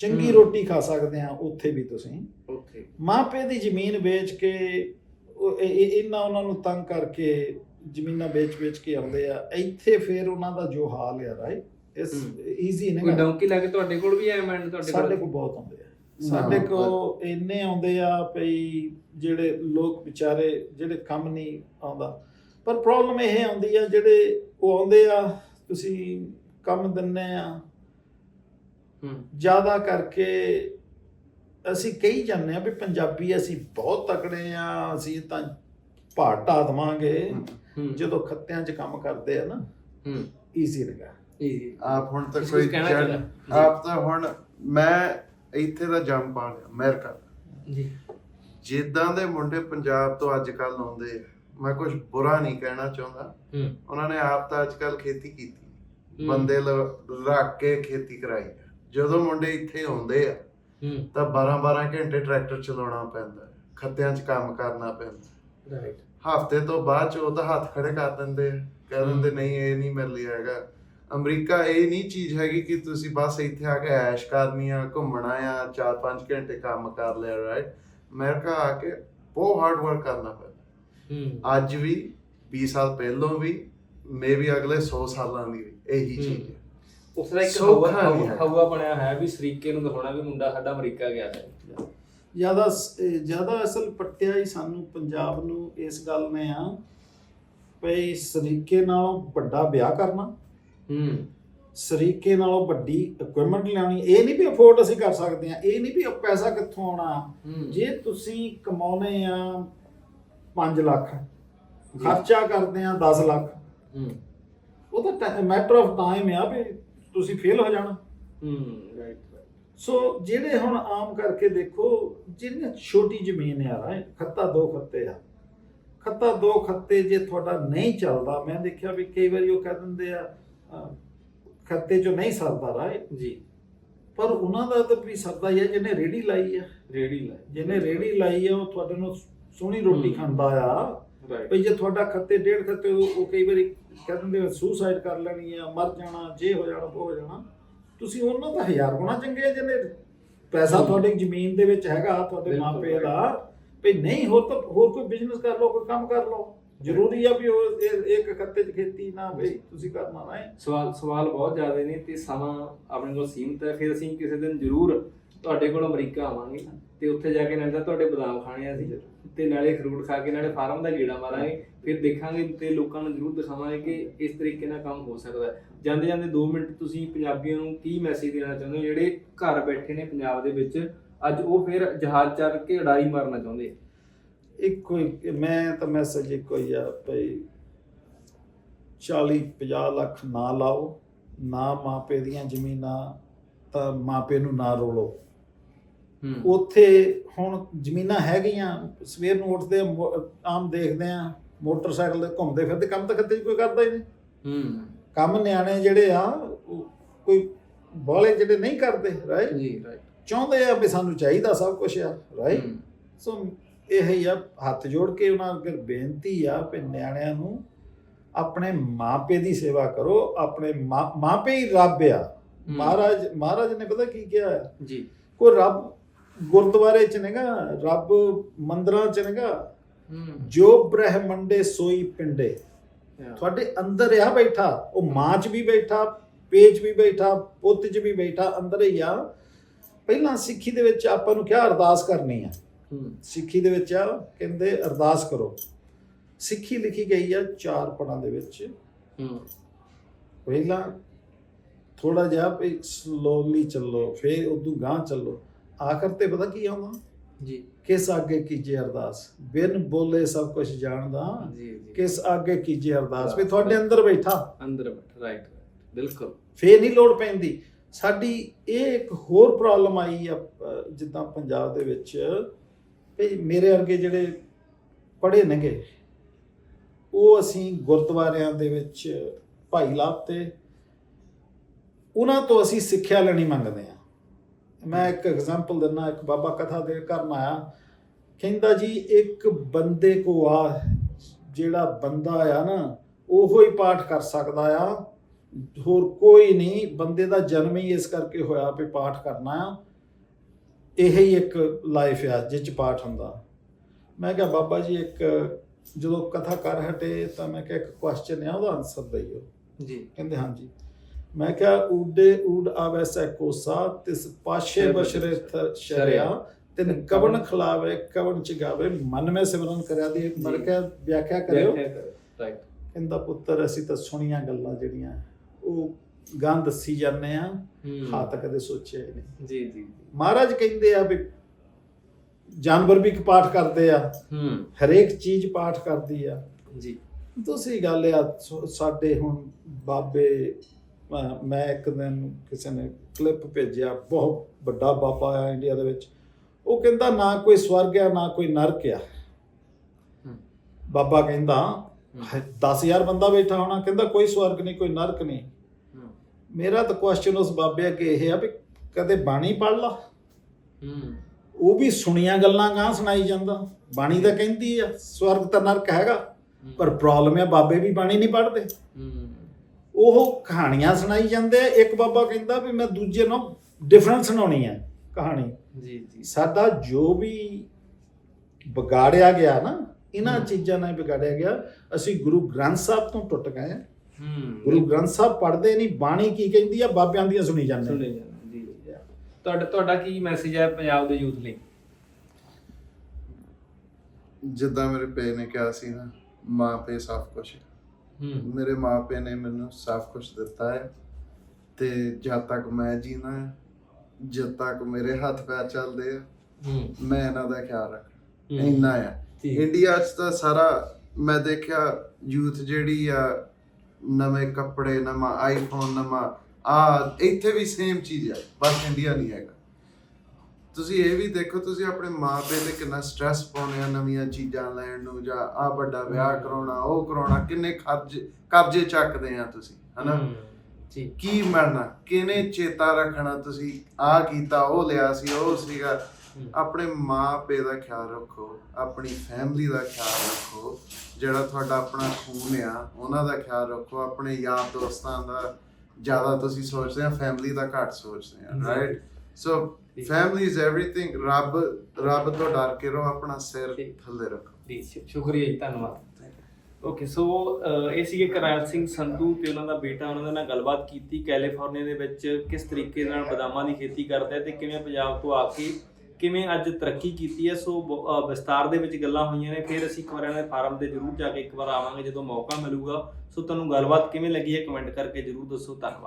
ਚੰਗੀ। ਰੋਟੀ ਖਾ ਸਕਦੇ ਆ ਉੱਥੇ ਵੀ ਤੁਸੀਂ। ਓਕੇ ਮਾਪੇ ਦੀ ਜ਼ਮੀਨ ਵੇਚ ਕੇ ਇਹਨਾਂ ਉਹਨਾਂ ਨੂੰ ਤੰਗ ਕਰਕੇ ਜ਼ਮੀਨਾਂ ਵੇਚ-ਵੇਚ ਕੇ ਆਉਂਦੇ ਆ। ਇੱਥੇ ਫਿਰ ਉਹਨਾਂ ਦਾ ਜੋ ਹਾਲ ਹੈ ਰਾਈਟ ਇਸ। ਈਜ਼ੀ ਕੋਈ ਨਹੀਂ ਡੌਂਕੀ ਲੈ ਕੇ ਤੁਹਾਡੇ ਕੋਲ ਵੀ ਆਇਆ ਮੈਂ ਤੁਹਾਡੇ ਸਾਡੇ ਕੋਲ? ਕੋਲ ਬਹੁਤ ਆਉਂਦੇ ਆ। ਸਾਡੇ ਕੋਲ ਇੰਨੇ ਆਉਂਦੇ ਆ ਭਈ ਜਿਹੜੇ ਲੋਕ ਵਿਚਾਰੇ ਜਿਹੜੇ ਕੰਮ ਨਹੀਂ ਆਉਂਦਾ। ਪਰ ਪ੍ਰੋਬਲਮ ਇਹ ਆਉਂਦੀ ਆ ਜਿਹੜੇ ਉਹ ਆਉਂਦੇ ਆ ਤੁਸੀਂ ਕੰਮ ਦਿੰਨੇ ਆ। ਹੂੰ। ਜ਼ਿਆਦਾ ਕਰਕੇ ਅਸੀਂ ਕਹੀ ਜਾਂਦੇ ਆ ਵੀ ਪੰਜਾਬੀ ਅਸੀਂ ਬਹੁਤ ਤਕੜੇ ਆ ਅਸੀਂ ਤਾਂ ਭਾੜ ਢਾ ਦੇਵਾਂਗੇ। ਜਦੋਂ ਖੱਤਿਆਂ 'ਚ ਕੰਮ ਕਰਦੇ ਆ ਨਾ ਹੂੰ। ਈਜ਼ੀ ਲਗਾ। ਇਹ ਆਪ ਹੁਣ ਤੱਕ ਕੁਛ ਕੋਈ? ਆਪ ਤਾਂ ਹੁਣ ਮੈਂ ਇੱਥੇ ਦਾ ਜੰਮ ਪਾ ਲਿਆ ਅਮਰੀਕਾ ਦਾ। ਜੀ। ਜਿੱਦਾਂ ਦੇ ਮੁੰਡੇ ਪੰਜਾਬ ਤੋਂ ਅੱਜ ਕੱਲ ਆਉਂਦੇ ਆ ਮੈਂ ਕੁਝ ਬੁਰਾ ਨਹੀਂ ਕਹਿਣਾ ਚਾਹੁੰਦਾ। ਉਹਨਾਂ ਨੇ ਆਪ ਤਾਂ ਅੱਜ ਕੱਲ ਖੇਤੀ ਕੀਤੀ। ਬੰਦੇ ਰੱਖ ਕੇ ਖੇਤੀ ਕਰਾਈ। ਜਦੋਂ ਮੁੰਡੇ ਇੱਥੇ ਆਉਂਦੇ ਆ ਤਾਂ 12-12 ਘੰਟੇ ਟਰੈਕਟਰ ਚਲਾਉਣਾ ਪੈਂਦਾ। ਖੱਤਿਆਂ 'ਚ ਕੰਮ ਕਰਨਾ ਪੈਂਦਾ। ਰਾਈਟ ਹਫ਼ਤੇ ਤੋਂ ਬਾਅਦ ਚ ਉਹ ਤਾਂ ਹੱਥ ਖੜੇ ਕਰ ਦਿੰਦੇ ਕਹਿ ਦਿੰਦੇ ਨਹੀਂ ਇਹ ਨਹੀਂ ਮੇਰੇ ਲਈ ਹੈਗਾ। ਅਮਰੀਕਾ ਇਹ ਨਹੀਂ ਚੀਜ਼ ਹੈਗੀ ਕਿ ਤੁਸੀਂ ਬਸ ਇੱਥੇ ਆ ਕੇ ਐਸ਼ ਕਰਨੀ ਆ ਘੁੰਮਣਾ ਆ 4-5 ਘੰਟੇ ਕੰਮ ਕਰ ਲਿਆ ਰਾਈਟ ਅਮਰੀਕਾ ਆ ਕੇ ਬਹੁਤ ਹਾਰਡ ਵਰਕ ਕਰਨਾ ਪੈਂਦਾ। ਹੂੰ। ਅੱਜ ਵੀ 20 ਸਾਲ ਪਹਿਲਾਂ ਵੀ ਮੇਬੀ ਅਗਲੇ 100 ਸਾਲਾਂ ਦੀ ਵੀ ਇਹੀ। ਚੀਜ਼ ਹੈ। ਉਸ ਦਾ ਇੱਕ ਹਵਾ। ਹਵਾ ਬਣਿਆ ਹੈ ਵੀ ਸਰੀਕੇ ਨੂੰ ਦਿਖਾਉਣਾ ਵੀ ਮੁੰਡਾ ਸਾਡਾ ਅਮਰੀਕਾ ਗਿਆ ਹੈ ਜ਼ਿਆਦਾ ਜ਼ਿਆਦਾ ਅਸਲ ਪੱਟਿਆ ਹੀ ਸਾਨੂੰ ਪੰਜਾਬ ਨੂੰ ਇਸ ਗੱਲ ਨੇ ਆ ਭਈ ਸਰੀਕੇ ਨਾਲੋਂ ਵੱਡਾ ਵਿਆਹ ਕਰਨਾ। ਹੂੰ। ਸਰੀਕੇ ਨਾਲੋਂ ਵੱਡੀ ਇਕਵਿਪਮੈਂਟ ਲਿਆਉਣੀ ਇਹ ਨਹੀਂ ਵੀ ਅਫੋਰਡ ਅਸੀਂ ਕਰ ਸਕਦੇ ਆ ਇਹ ਨਹੀਂ ਵੀ ਪੈਸਾ ਕਿੱਥੋਂ ਆਉਣਾ। ਜੇ ਤੁਸੀਂ ਕਮਾਉਨੇ ਆ 5 ਲੱਖ ਖਰਚਾ ਕਰਦੇ ਆ 10 ਲੱਖ ਉਹ ਤਾਂ ਮੈਟਰ ਆਫ ਟਾਈਮ ਆ ਵੀ ਤੁਸੀਂ ਫੇਲ ਹੋ ਜਾਣਾ। ਹੂੰ ਰਾਈਟ ਸੋ ਜਿਹੜੇ ਹੁਣ ਆਮ ਕਰਕੇ ਦੇਖੋ ਜਿਹੜੀਆਂ ਛੋਟੀ ਜ਼ਮੀਨ ਆ ਰਾਏ ਖੱਤਾ ਦੋ ਖੱਤੇ ਆ। ਖੱਤਾ ਦੋ ਖੱਤੇ ਜੇ ਤੁਹਾਡਾ ਨਹੀਂ ਚੱਲਦਾ ਮੈਂ ਦੇਖਿਆ ਵੀ ਕਈ ਵਾਰੀ ਉਹ ਕਹਿ ਦਿੰਦੇ ਆ ਖੱਤੇ ਚੋਂ ਨਹੀਂ ਸਰਦਾ ਰਾਏ ਜੀ। ਪਰ ਉਹਨਾਂ ਦਾ ਤਾਂ ਵੀ ਸਰਦਾ ਹੀ ਆ ਜਿਹਨੇ ਰੇੜੀ ਲਾਈ ਆ ਰੇਡੀ ਲੈ ਜਿਹਨੇ ਰੇੜੀ ਲਾਈ ਆ ਉਹ ਤੁਹਾਡੇ ਨੂੰ ਸੋਹਣੀ ਰੋਟੀ। ਖਾਂਦਾ ਆ। ਰਾਈਟ ਜੇ ਤੁਹਾਡਾ ਖੱਤੇ ਡੇਢ ਖੱਤੇ ਉਹ ਉਹ ਕਈ ਵਾਰੀ ਕਹਿ ਦਿੰਦੇ ਸੁਸਾਈਡ ਕਰ ਲੈਣੀ ਆ ਮਰ ਜਾਣਾ ਜੇ ਹੋ ਜਾਣਾ ਉਹ ਹੋ ਜਾਣਾ। ਤੁਸੀਂ ਉਹਨਾਂ ਦਾ ਹਜ਼ਾਰ ਗੁਣਾ ਚੰਗੇ ਆ ਜਿਹਨੇ ਪੈਸਾ। ਤੁਹਾਡੀ ਜ਼ਮੀਨ ਦੇ ਵਿੱਚ ਹੈਗਾ ਤੁਹਾਡੇ ਬਿਲਕੁਲ, ਮਾਪੇ ਦਾ। ਵੀ ਨਹੀਂ ਹੋਰ ਤਾਂ ਹੋਰ ਕੋਈ ਬਿਜ਼ਨਸ ਕਰ ਲਓ ਕੋਈ ਕੰਮ ਕਰ ਲਓ। ਜ਼ਰੂਰੀ ਆ ਵੀ ਉਹ ਇਹ- ਇੱਕ ਖੱਤੇ 'ਚ ਖੇਤੀ ਨਾ ਬਈ ਤੁਸੀਂ ਕਰਨਾ ਨਾ ਹੈ ਸਵਾਲ ਸਵਾਲ ਬਹੁਤ ਜ਼ਿਆਦਾ ਨੇ ਤੇ ਸਮਾਂ ਆਪਣੇ ਕੋਲ ਸੀਮਤ ਹੈ, ਫਿਰ ਅਸੀਂ ਕਿਸੇ ਦਿਨ ਜ਼ਰੂਰ ਤੁਹਾਡੇ ਕੋਲ ਅਮਰੀਕਾ ਆਵਾਂਗੇ ਤੇ ਉੱਥੇ ਜਾ ਕੇ ਨਾਲੇ ਤਾਂ ਤੁਹਾਡੇ ਬਦਾਮ ਖਾਣੇ ਆ ਅਸੀਂ। ਤੇ ਨਾਲੇ ਫਰੂਟ ਖਾ ਕੇ ਨਾਲੇ ਫਾਰਮ ਦਾ ਗੇੜਾ ਮਾਰਾਂਗੇ, ਫਿਰ ਦੇਖਾਂਗੇ ਤੇ ਲੋਕਾਂ ਨੂੰ ਜ਼ਰੂਰ ਦਿਖਾਵਾਂਗੇ ਕਿ ਇਸ ਤਰੀਕੇ ਨਾਲ ਕੰਮ ਹੋ ਸਕਦਾ ਜਾਂਦੇ ਜਾਂਦੇ 2 ਮਿੰਟ ਤੁਸੀਂ ਪੰਜਾਬੀਆਂ ਨੂੰ ਕੀ ਮੈਸੇਜ ਦੇਣਾ ਚਾਹੁੰਦੇ ਹੋ? ਜਿਹੜੇ ਘਰ ਬੈਠੇ ਨੇ ਪੰਜਾਬ ਦੇ ਵਿੱਚ, ਅੱਜ ਉਹ ਫਿਰ ਜਹਾਜ਼ ਚੜ ਕੇ ਉਡਾਰੀ ਮਾਰਨਾ ਚਾਹੁੰਦੇ ਇੱਕੋ ਹੀ ਮੈਂ ਤਾਂ ਮੈਸੇਜ ਇੱਕੋ ਹੀ ਆ ਭਈ 40 50 ਲੱਖ ਨਾ ਲਾਓ ਨਾ ਮਾਪੇ ਦੀਆਂ ਜ਼ਮੀਨਾਂ ਤਾਂ ਮਾਪੇ ਨੂੰ ਨਾ ਰੋਲੋ। ਉੱਥੇ ਹੁਣ ਜ਼ਮੀਨਾਂ ਹੈਗੀਆਂ ਸਵੇਰ ਨੂੰ ਉੱਠਦੇ ਆਮ ਦੇਖਦੇ ਆ ਮੋਟਰਸਾਈਕਲ ਤੇ ਘੁੰਮਦੇ ਫਿਰਦੇ ਕੰਮ ਤਾਂ ਖੱਤੇ ਕੋਈ ਕਰਦਾ ਹੀ ਨਹੀਂ। ਹੂੰ। ਕੰਮ ਨਿਆਣੇ ਜਿਹੜੇ ਆ ਕੋਈ ਬਾਲੇ ਜਿਹੜੇ ਨਹੀਂ ਕਰਦੇ ਰਾਈਟ ਜੀ ਰਾਈਟ ਚਾਹੁੰਦੇ ਆ ਵੀ ਸਾਨੂੰ ਚਾਹੀਦਾ ਸਭ ਕੁਝ ਆ ਰਾਈਟ ਸੋ ਇਹ ਹੀ ਆ ਹੱਥ ਜੋੜ ਕੇ ਉਹਨਾਂ ਅੱਗੇ ਬੇਨਤੀ ਆ ਕਿ ਨਿਆਣਿਆਂ ਨੂੰ ਆਪਣੇ ਮਾਪੇ ਦੀ ਸੇਵਾ ਕਰੋ ਆਪਣੇ ਮਾਪੇ ਹੀ ਰੱਬ ਆ। ਮਹਾਰਾਜ ਮਹਾਰਾਜ ਨੇ ਪਤਾ ਕੀ ਕਿਹਾ? ਜੀ। ਕੋਈ ਰੱਬ ਗੁਰਦੁਆਰੇ ਚ ਨੇਗਾ ਰੱਬ ਮੰਦਰਾਂ ਚ ਨੇਗਾ ਜੋ ਬ੍ਰਹਮੰਡੇ ਸੋਈ ਪਿੰਡੇ। ਤੁਹਾਡੇ ਅੰਦਰ ਆ ਬੈਠਾ ਉਹ ਮਾਂ ਚ ਵੀ ਬੈਠਾ ਪੇਚ ਵੀ ਬੈਠਾ ਪੁੱਤ ਚ ਵੀ ਬੈਠਾ ਅੰਦਰ ਹੀ ਆ। ਪਹਿਲਾਂ ਸਿੱਖੀ ਦੇ ਵਿੱਚ ਆਪਾਂ ਨੂੰ ਕਿਹਾ ਅਰਦਾਸ ਕਰਨੀ ਆ? ਸਿੱਖੀ ਦੇ ਵਿੱਚ ਆ ਕਹਿੰਦੇ ਅਰਦਾਸ ਕਰੋ। ਸਿੱਖੀ ਲਿਖੀ ਗਈ ਆ ਚਾਰ ਪੜਾਂ ਦੇ ਵਿੱਚ। ਹੂੰ। ਪਹਿਲਾਂ ਥੋੜਾ ਜਿਹਾ ਵੀ ਸਲੋਲੀ ਚੱਲੋ ਫਿਰ ਉਦੋਂ ਗਾਂ ਚੱਲੋ। ਆਖਰ ਤੇ ਪਤਾ ਕੀ ਆਉਂਦਾ? ਜੀ। ਕਿਸ ਅੱਗੇ ਕੀਜੇ ਅਰਦਾਸ? ਬਿਨ ਬੋਲੇ ਸਭ ਕੁਝ ਜਾਣਦਾ। ਜੀ ਜੀ। ਕਿਸ ਅੱਗੇ ਕੀਜੇ ਅਰਦਾਸ? ਵੀ ਤੁਹਾਡੇ ਅੰਦਰ ਬੈਠਾ। ਅੰਦਰ ਰਾਈਟ ਬਿਲਕੁਲ। ਫੇਰ ਨਹੀਂ ਲੋੜ ਪੈਂਦੀ। ਸਾਡੀ ਇਹ ਇੱਕ ਹੋਰ ਪ੍ਰੋਬਲਮ ਆਈ ਆ ਜਿੱਦਾਂ ਪੰਜਾਬ ਦੇ ਵਿੱਚ। ਵੀ ਮੇਰੇ ਵਰਗੇ ਜਿਹੜੇ ਪੜ੍ਹੇ ਨੇਗੇ, ਉਹ ਅਸੀਂ ਗੁਰਦੁਆਰਿਆਂ ਦੇ ਵਿੱਚ ਭਾਈ ਲਾਤੇ ਉਹਨਾਂ ਤੋਂ ਅਸੀਂ ਸਿੱਖਿਆ ਲੈਣੀ ਮੰਗਦੇ ਆ ਮੈਂ ਇੱਕ ਐਗਜ਼ਾਮਪਲ ਦਿੰਨਾ ਇੱਕ ਬਾਬਾ ਕਥਾ ਦੇ ਘਰ ਕਰਨ ਆਇਆ। ਕਹਿੰਦਾ ਜੀ, ਇੱਕ ਬੰਦੇ ਕੋ ਆ, ਜਿਹੜਾ ਬੰਦਾ ਆ ਨਾ, ਉਹੋ ਹੀ ਪਾਠ ਕਰ ਸਕਦਾ ਆ। ਹੋਰ ਕੋਈ ਨਹੀਂ, ਬੰਦੇ ਦਾ ਜਨਮ ਹੀ ਇਸ ਕਰਕੇ ਹੋਇਆ ਵੀ ਪਾਠ ਕਰਨਾ ਆ। ਇਹ ਹੀ ਇੱਕ ਲਾਈਫ ਆ ਜਿਹ ਚ ਪਾਠ ਹੁੰਦਾ। ਮੈਂ ਕਿਹਾ ਬਾਬਾ ਜੀ ਇੱਕ ਜਦੋਂ ਕਥਾ ਕਰ ਹਟੇ ਤਾਂ ਮੈਂ ਕਿਹਾ ਇੱਕ ਕੁਐਸਚਨ ਆ ਉਹਦਾ ਆਨਸਰ ਦਈਓ। ਜੀ। ਕਹਿੰਦੇ ਹਾਂਜੀ। ਮੈਂ ਕਿਹਾ ਊਡੇ ਊਡ ਆਵੈ ਸੈ ਕੋਸਾ ਤਿਸ ਪਾਸ਼ੇ ਬਸ਼ਰੇ ਸ਼ਰਿਆ। ਤਿਨ ਕਵਨ ਖਲਾਵੇ ਕਵਨ ਚਗਾਵੇ ਮਨ ਮੈਂ ਸਿਮਰਨ ਕਰਿਆ ਦੀ ਮਰ ਜੀ। ਕੇ ਵਿਆਖਿਆ ਕਰਿਓ। ਰਾਈਟ ਕਹਿੰਦਾ ਪੁੱਤਰ ਅਸੀਂ ਤਾਂ ਸੁਣੀਆਂ ਗੱਲਾਂ ਜਿਹੜੀਆਂ ਉਹ ਗਾਂ ਦੱਸੀ ਜਾਂਦੇ ਆ ਹਾਂ। ਤਾਂ ਕਦੇ ਸੋਚਿਆ ਹੀ ਨਹੀਂ। ਜੀ ਜੀ। ਮਹਾਰਾਜ ਕਹਿੰਦੇ ਆ ਵੀ ਜਾਨਵਰ ਵੀ ਇੱਕ ਪਾਠ ਕਰਦੇ ਆ ਹੂੰ। ਹਰੇਕ ਚੀਜ਼ ਪਾਠ ਕਰਦੀ ਆ। ਜੀ। ਤੁਸੀਂ ਗੱਲ ਆ ਸੋ- ਸਾਡੇ ਹੁਣ ਬਾਬੇ ਅਹ ਮੈਂ ਇੱਕ ਦਿਨ ਕਿਸੇ ਨੇ ਕਲਿੱਪ ਭੇਜਿਆ ਬਹੁਤ ਵੱਡਾ ਬਾਬਾ ਆ ਇੰਡੀਆ ਦੇ ਵਿੱਚ। ਉਹ ਕਹਿੰਦਾ ਨਾ ਕੋਈ ਸਵਰਗ ਆ ਨਾ ਕੋਈ ਨਰਕ ਆ। ਹੂੰ। ਬਾਬਾ ਕਹਿੰਦਾ 10000 ਬੰਦਾ ਬੈਠਾ ਹੋਣਾ ਕਹਿੰਦਾ ਕੋਈ ਸਵਰਗ ਨਹੀਂ ਕੋਈ ਨਰਕ ਨਹੀਂ। ਮੇਰਾ ਤਾਂ ਕੁਐਸਚਨ ਉਸ ਬਾਬੇ ਅੱਗੇ ਇਹ ਆ ਵੀ ਕਦੇ ਬਾਣੀ ਪੜ ਲਾ। ਹੂੰ। ਉਹ ਵੀ ਸੁਣੀਆਂ ਗੱਲਾਂ ਗਾਂ ਸੁਣਾਈ ਜਾਂਦਾ। ਬਾਣੀ ਤਾਂ ਕਹਿੰਦੀ ਆ ਸਵਰਗ ਤਾਂ ਨਰਕ ਹੈਗਾ ਪਰ ਪ੍ਰੋਬਲਮ ਹੈ ਬਾਬੇ ਵੀ ਬਾਣੀ ਨਹੀਂ ਪੜ੍ਹਦੇ। ਹੂੰ। ਉਹ ਕਹਾਣੀਆਂ ਸੁਣਾਈ ਜਾਂਦੇ ਆ। ਇੱਕ ਬਾਬਾ ਕਹਿੰਦਾ ਵੀ ਮੈਂ ਦੂਜੇ ਨੂੰ ਡਿਫਰੈਂਸ ਸੁਣਾਉਣੀ ਹੈ ਕਹਾਣੀ। ਜੀ ਜੀ। ਸਾਡਾ ਜੋ ਵੀ ਵਿਗਾੜਿਆ ਗਿਆ ਨਾ ਇਹਨਾਂ। ਚੀਜ਼ਾਂ ਨਾਲ ਵਿਗਾੜਿਆ ਗਿਆ। ਅਸੀਂ ਗੁਰੂ ਗ੍ਰੰਥ ਸਾਹਿਬ ਤੋਂ ਟੁੱਟ ਗਏ ਗੁਰੂ ਗ੍ਰੰਥ ਸਾਹਿਬ ਪੜ੍ਹਦੇ ਨਹੀਂ ਬਾਣੀ ਕੀ ਕਹਿੰਦੀ ਆ? ਬਾਬਿਆਂ ਦੀਆਂ ਸੁਣੀ ਜਾਂਦੇ ਸੁਣੇ ਜਾਣਾ ਜੀ ਤੁਹਾਡਾ ਤੁਹਾਡਾ ਕੀ ਮੈਸੇਜ ਹੈ ਪੰਜਾਬ ਦੇ ਯੂਥ ਲਈ? ਜਿੱਦਾਂ ਮੇਰੇ ਪੇ ਨੇ ਕਿਹਾ ਸੀ ਨਾ ਮਾਂ ਪੇ ਸਭ ਕੁਝ ਹੂੰ। ਮੇਰੇ ਮਾਂ ਪੇ ਨੇ ਮੈਨੂੰ ਸਭ ਕੁਝ ਦਿੱਤਾ ਹੈ ਤੇ ਜਦ ਤੱਕ ਮੈਂ ਜੀਣਾ ਹੈ ਜਦ ਤੱਕ ਮੇਰੇ ਹੱਥ ਪੈਰ ਚੱਲਦੇ ਆ ਹੂੰ। ਮੈਂ ਇਹਨਾਂ ਦਾ ਖਿਆਲ ਰੱਖ ਇੰਨਾ ਆ ਇੰਡੀਆ 'ਚ ਤਾਂ ਸਾਰਾ ਮੈਂ ਦੇਖਿਆ ਯੂਥ ਜਿਹੜੀ ਆ ਨਵੇਂ ਕੱਪੜੇ ਨਵਾਂ ਆਈਫੋਨ ਨਵਾਂ ਆ ਇੱਥੇ ਵੀ ਸੇਮ ਚੀਜ਼ ਆ ਬਸ ਇੰਡੀਆ ਨਹੀਂ ਹੈਗਾ। ਤੁਸੀਂ ਇਹ ਵੀ ਦੇਖੋ ਤੁਸੀਂ ਆਪਣੇ ਮਾਪੇ ਤੇ ਕਿੰਨਾ ਸਟ੍ਰੈਸ ਪਾਉਂਦੇ ਆ ਨਵੀਆਂ ਚੀਜ਼ਾਂ ਲੈਣ ਨੂੰ ਜਾਂ ਆ ਵੱਡਾ ਵਿਆਹ ਕਰਾਉਣਾ ਉਹ ਕਰਾਉਣਾ ਕਿੰਨੇ ਖਰਚ ਕਰਜ਼ੇ ਚੱਕਦੇ ਆ ਤੁਸੀਂ ਹਨਾ? ਹੂੰ, ਜੀ। ਕੀ ਮਿਲਣਾ ਕਿਹਨੇ ਚੇਤਾ ਰੱਖਣਾ ਤੁਸੀਂ? ਆ ਕੀਤਾ ਉਹ ਲਿਆ ਸੀ ਉਹ ਸੀਗਾ। ਹੂੰ। ਆਪਣੇ ਮਾਪੇ ਦਾ ਖਿਆਲ ਰੱਖੋ ਆਪਣੀ ਫੈਮਿਲੀ ਦਾ ਖਿਆਲ ਰੱਖੋ ਜਿਹੜਾ ਤੁਹਾਡਾ ਆਪਣਾ ਖੂਨ ਆ ਉਹਨਾਂ ਦਾ ਖਿਆਲ ਰੱਖੋ ਆਪਣੇ ਯਾਰ ਦੋਸਤਾਂ ਦਾ ਜ਼ਿਆਦਾ ਤੁਸੀਂ ਸੋਚਦੇ ਆ ਫੈਮਿਲੀ ਦਾ ਘੱਟ ਸੋਚਦੇ ਆ ਜੀ। ਰਾਈਟ ਸੋ ਠੀਕ। ਫੈਮਿਲੀ ਇਜ਼ एवरीथिंग ਰੱਬ ਰੱਬ ਤੋਂ ਡਰ ਕੇ ਰਹੋ ਆਪਣਾ ਸਿਰ ਠੀਕ। ਥੱਲੇ ਰੱਖੋ ਜੀ ਸ਼ੁ- ਸ਼ੁਕਰੀਆ ਜੀ ਧੰਨਵਾਦ ਓਕੇ ਸੋ ਅਹ, ਇਹ ਸੀਗੇ ਕਰਨੈਲ ਸਿੰਘ ਸੰਧੂ ਤੇ ਉਹਨਾਂ ਦਾ ਬੇਟਾ ਉਹਨਾਂ ਦੇ ਨਾਲ ਗੱਲਬਾਤ ਕੀਤੀ ਕੈਲੀਫੋਰਨੀਆ ਦੇ ਵਿੱਚ ਕਿਸ ਤਰੀਕੇ ਨਾਲ ਬਦਾਮਾਂ ਦੀ ਖੇਤੀ ਕਰਦੇ ਆ ਤੇ ਕਿਵੇਂ ਪੰਜਾਬ ਤੋਂ ਆ ਕੇ ਕਿਵੇਂ ਅੱਜ ਤਰੱਕੀ ਕੀਤੀ ਹੈ ਸੋ ਬ- ਅਹ, ਵਿਸਤਾਰ ਦੇ ਵਿੱਚ ਗੱਲਾਂ ਹੋਈਆਂ ਨੇ। ਫਿਰ ਅਸੀਂ ਇੱਕ ਵਾਰ ਇਹਨਾਂ ਦੇ ਫਾਰਮ ਤੇ ਜ਼ਰੂਰ ਜਾ ਕੇ ਇੱਕ ਵਾਰ ਆਵਾਂਗੇ ਜਦੋਂ ਮੌਕਾ ਮਿਲੂਗਾ। ਸੋ ਤੁਹਾਨੂੰ ਗੱਲਬਾਤ ਕਿਵੇਂ ਲੱਗੀ ਹੈ ਕਮੈਂਟ ਕਰਕੇ ਜ਼ਰੂਰ ਦੱਸੋ। ਧੰਨਵਾਦ।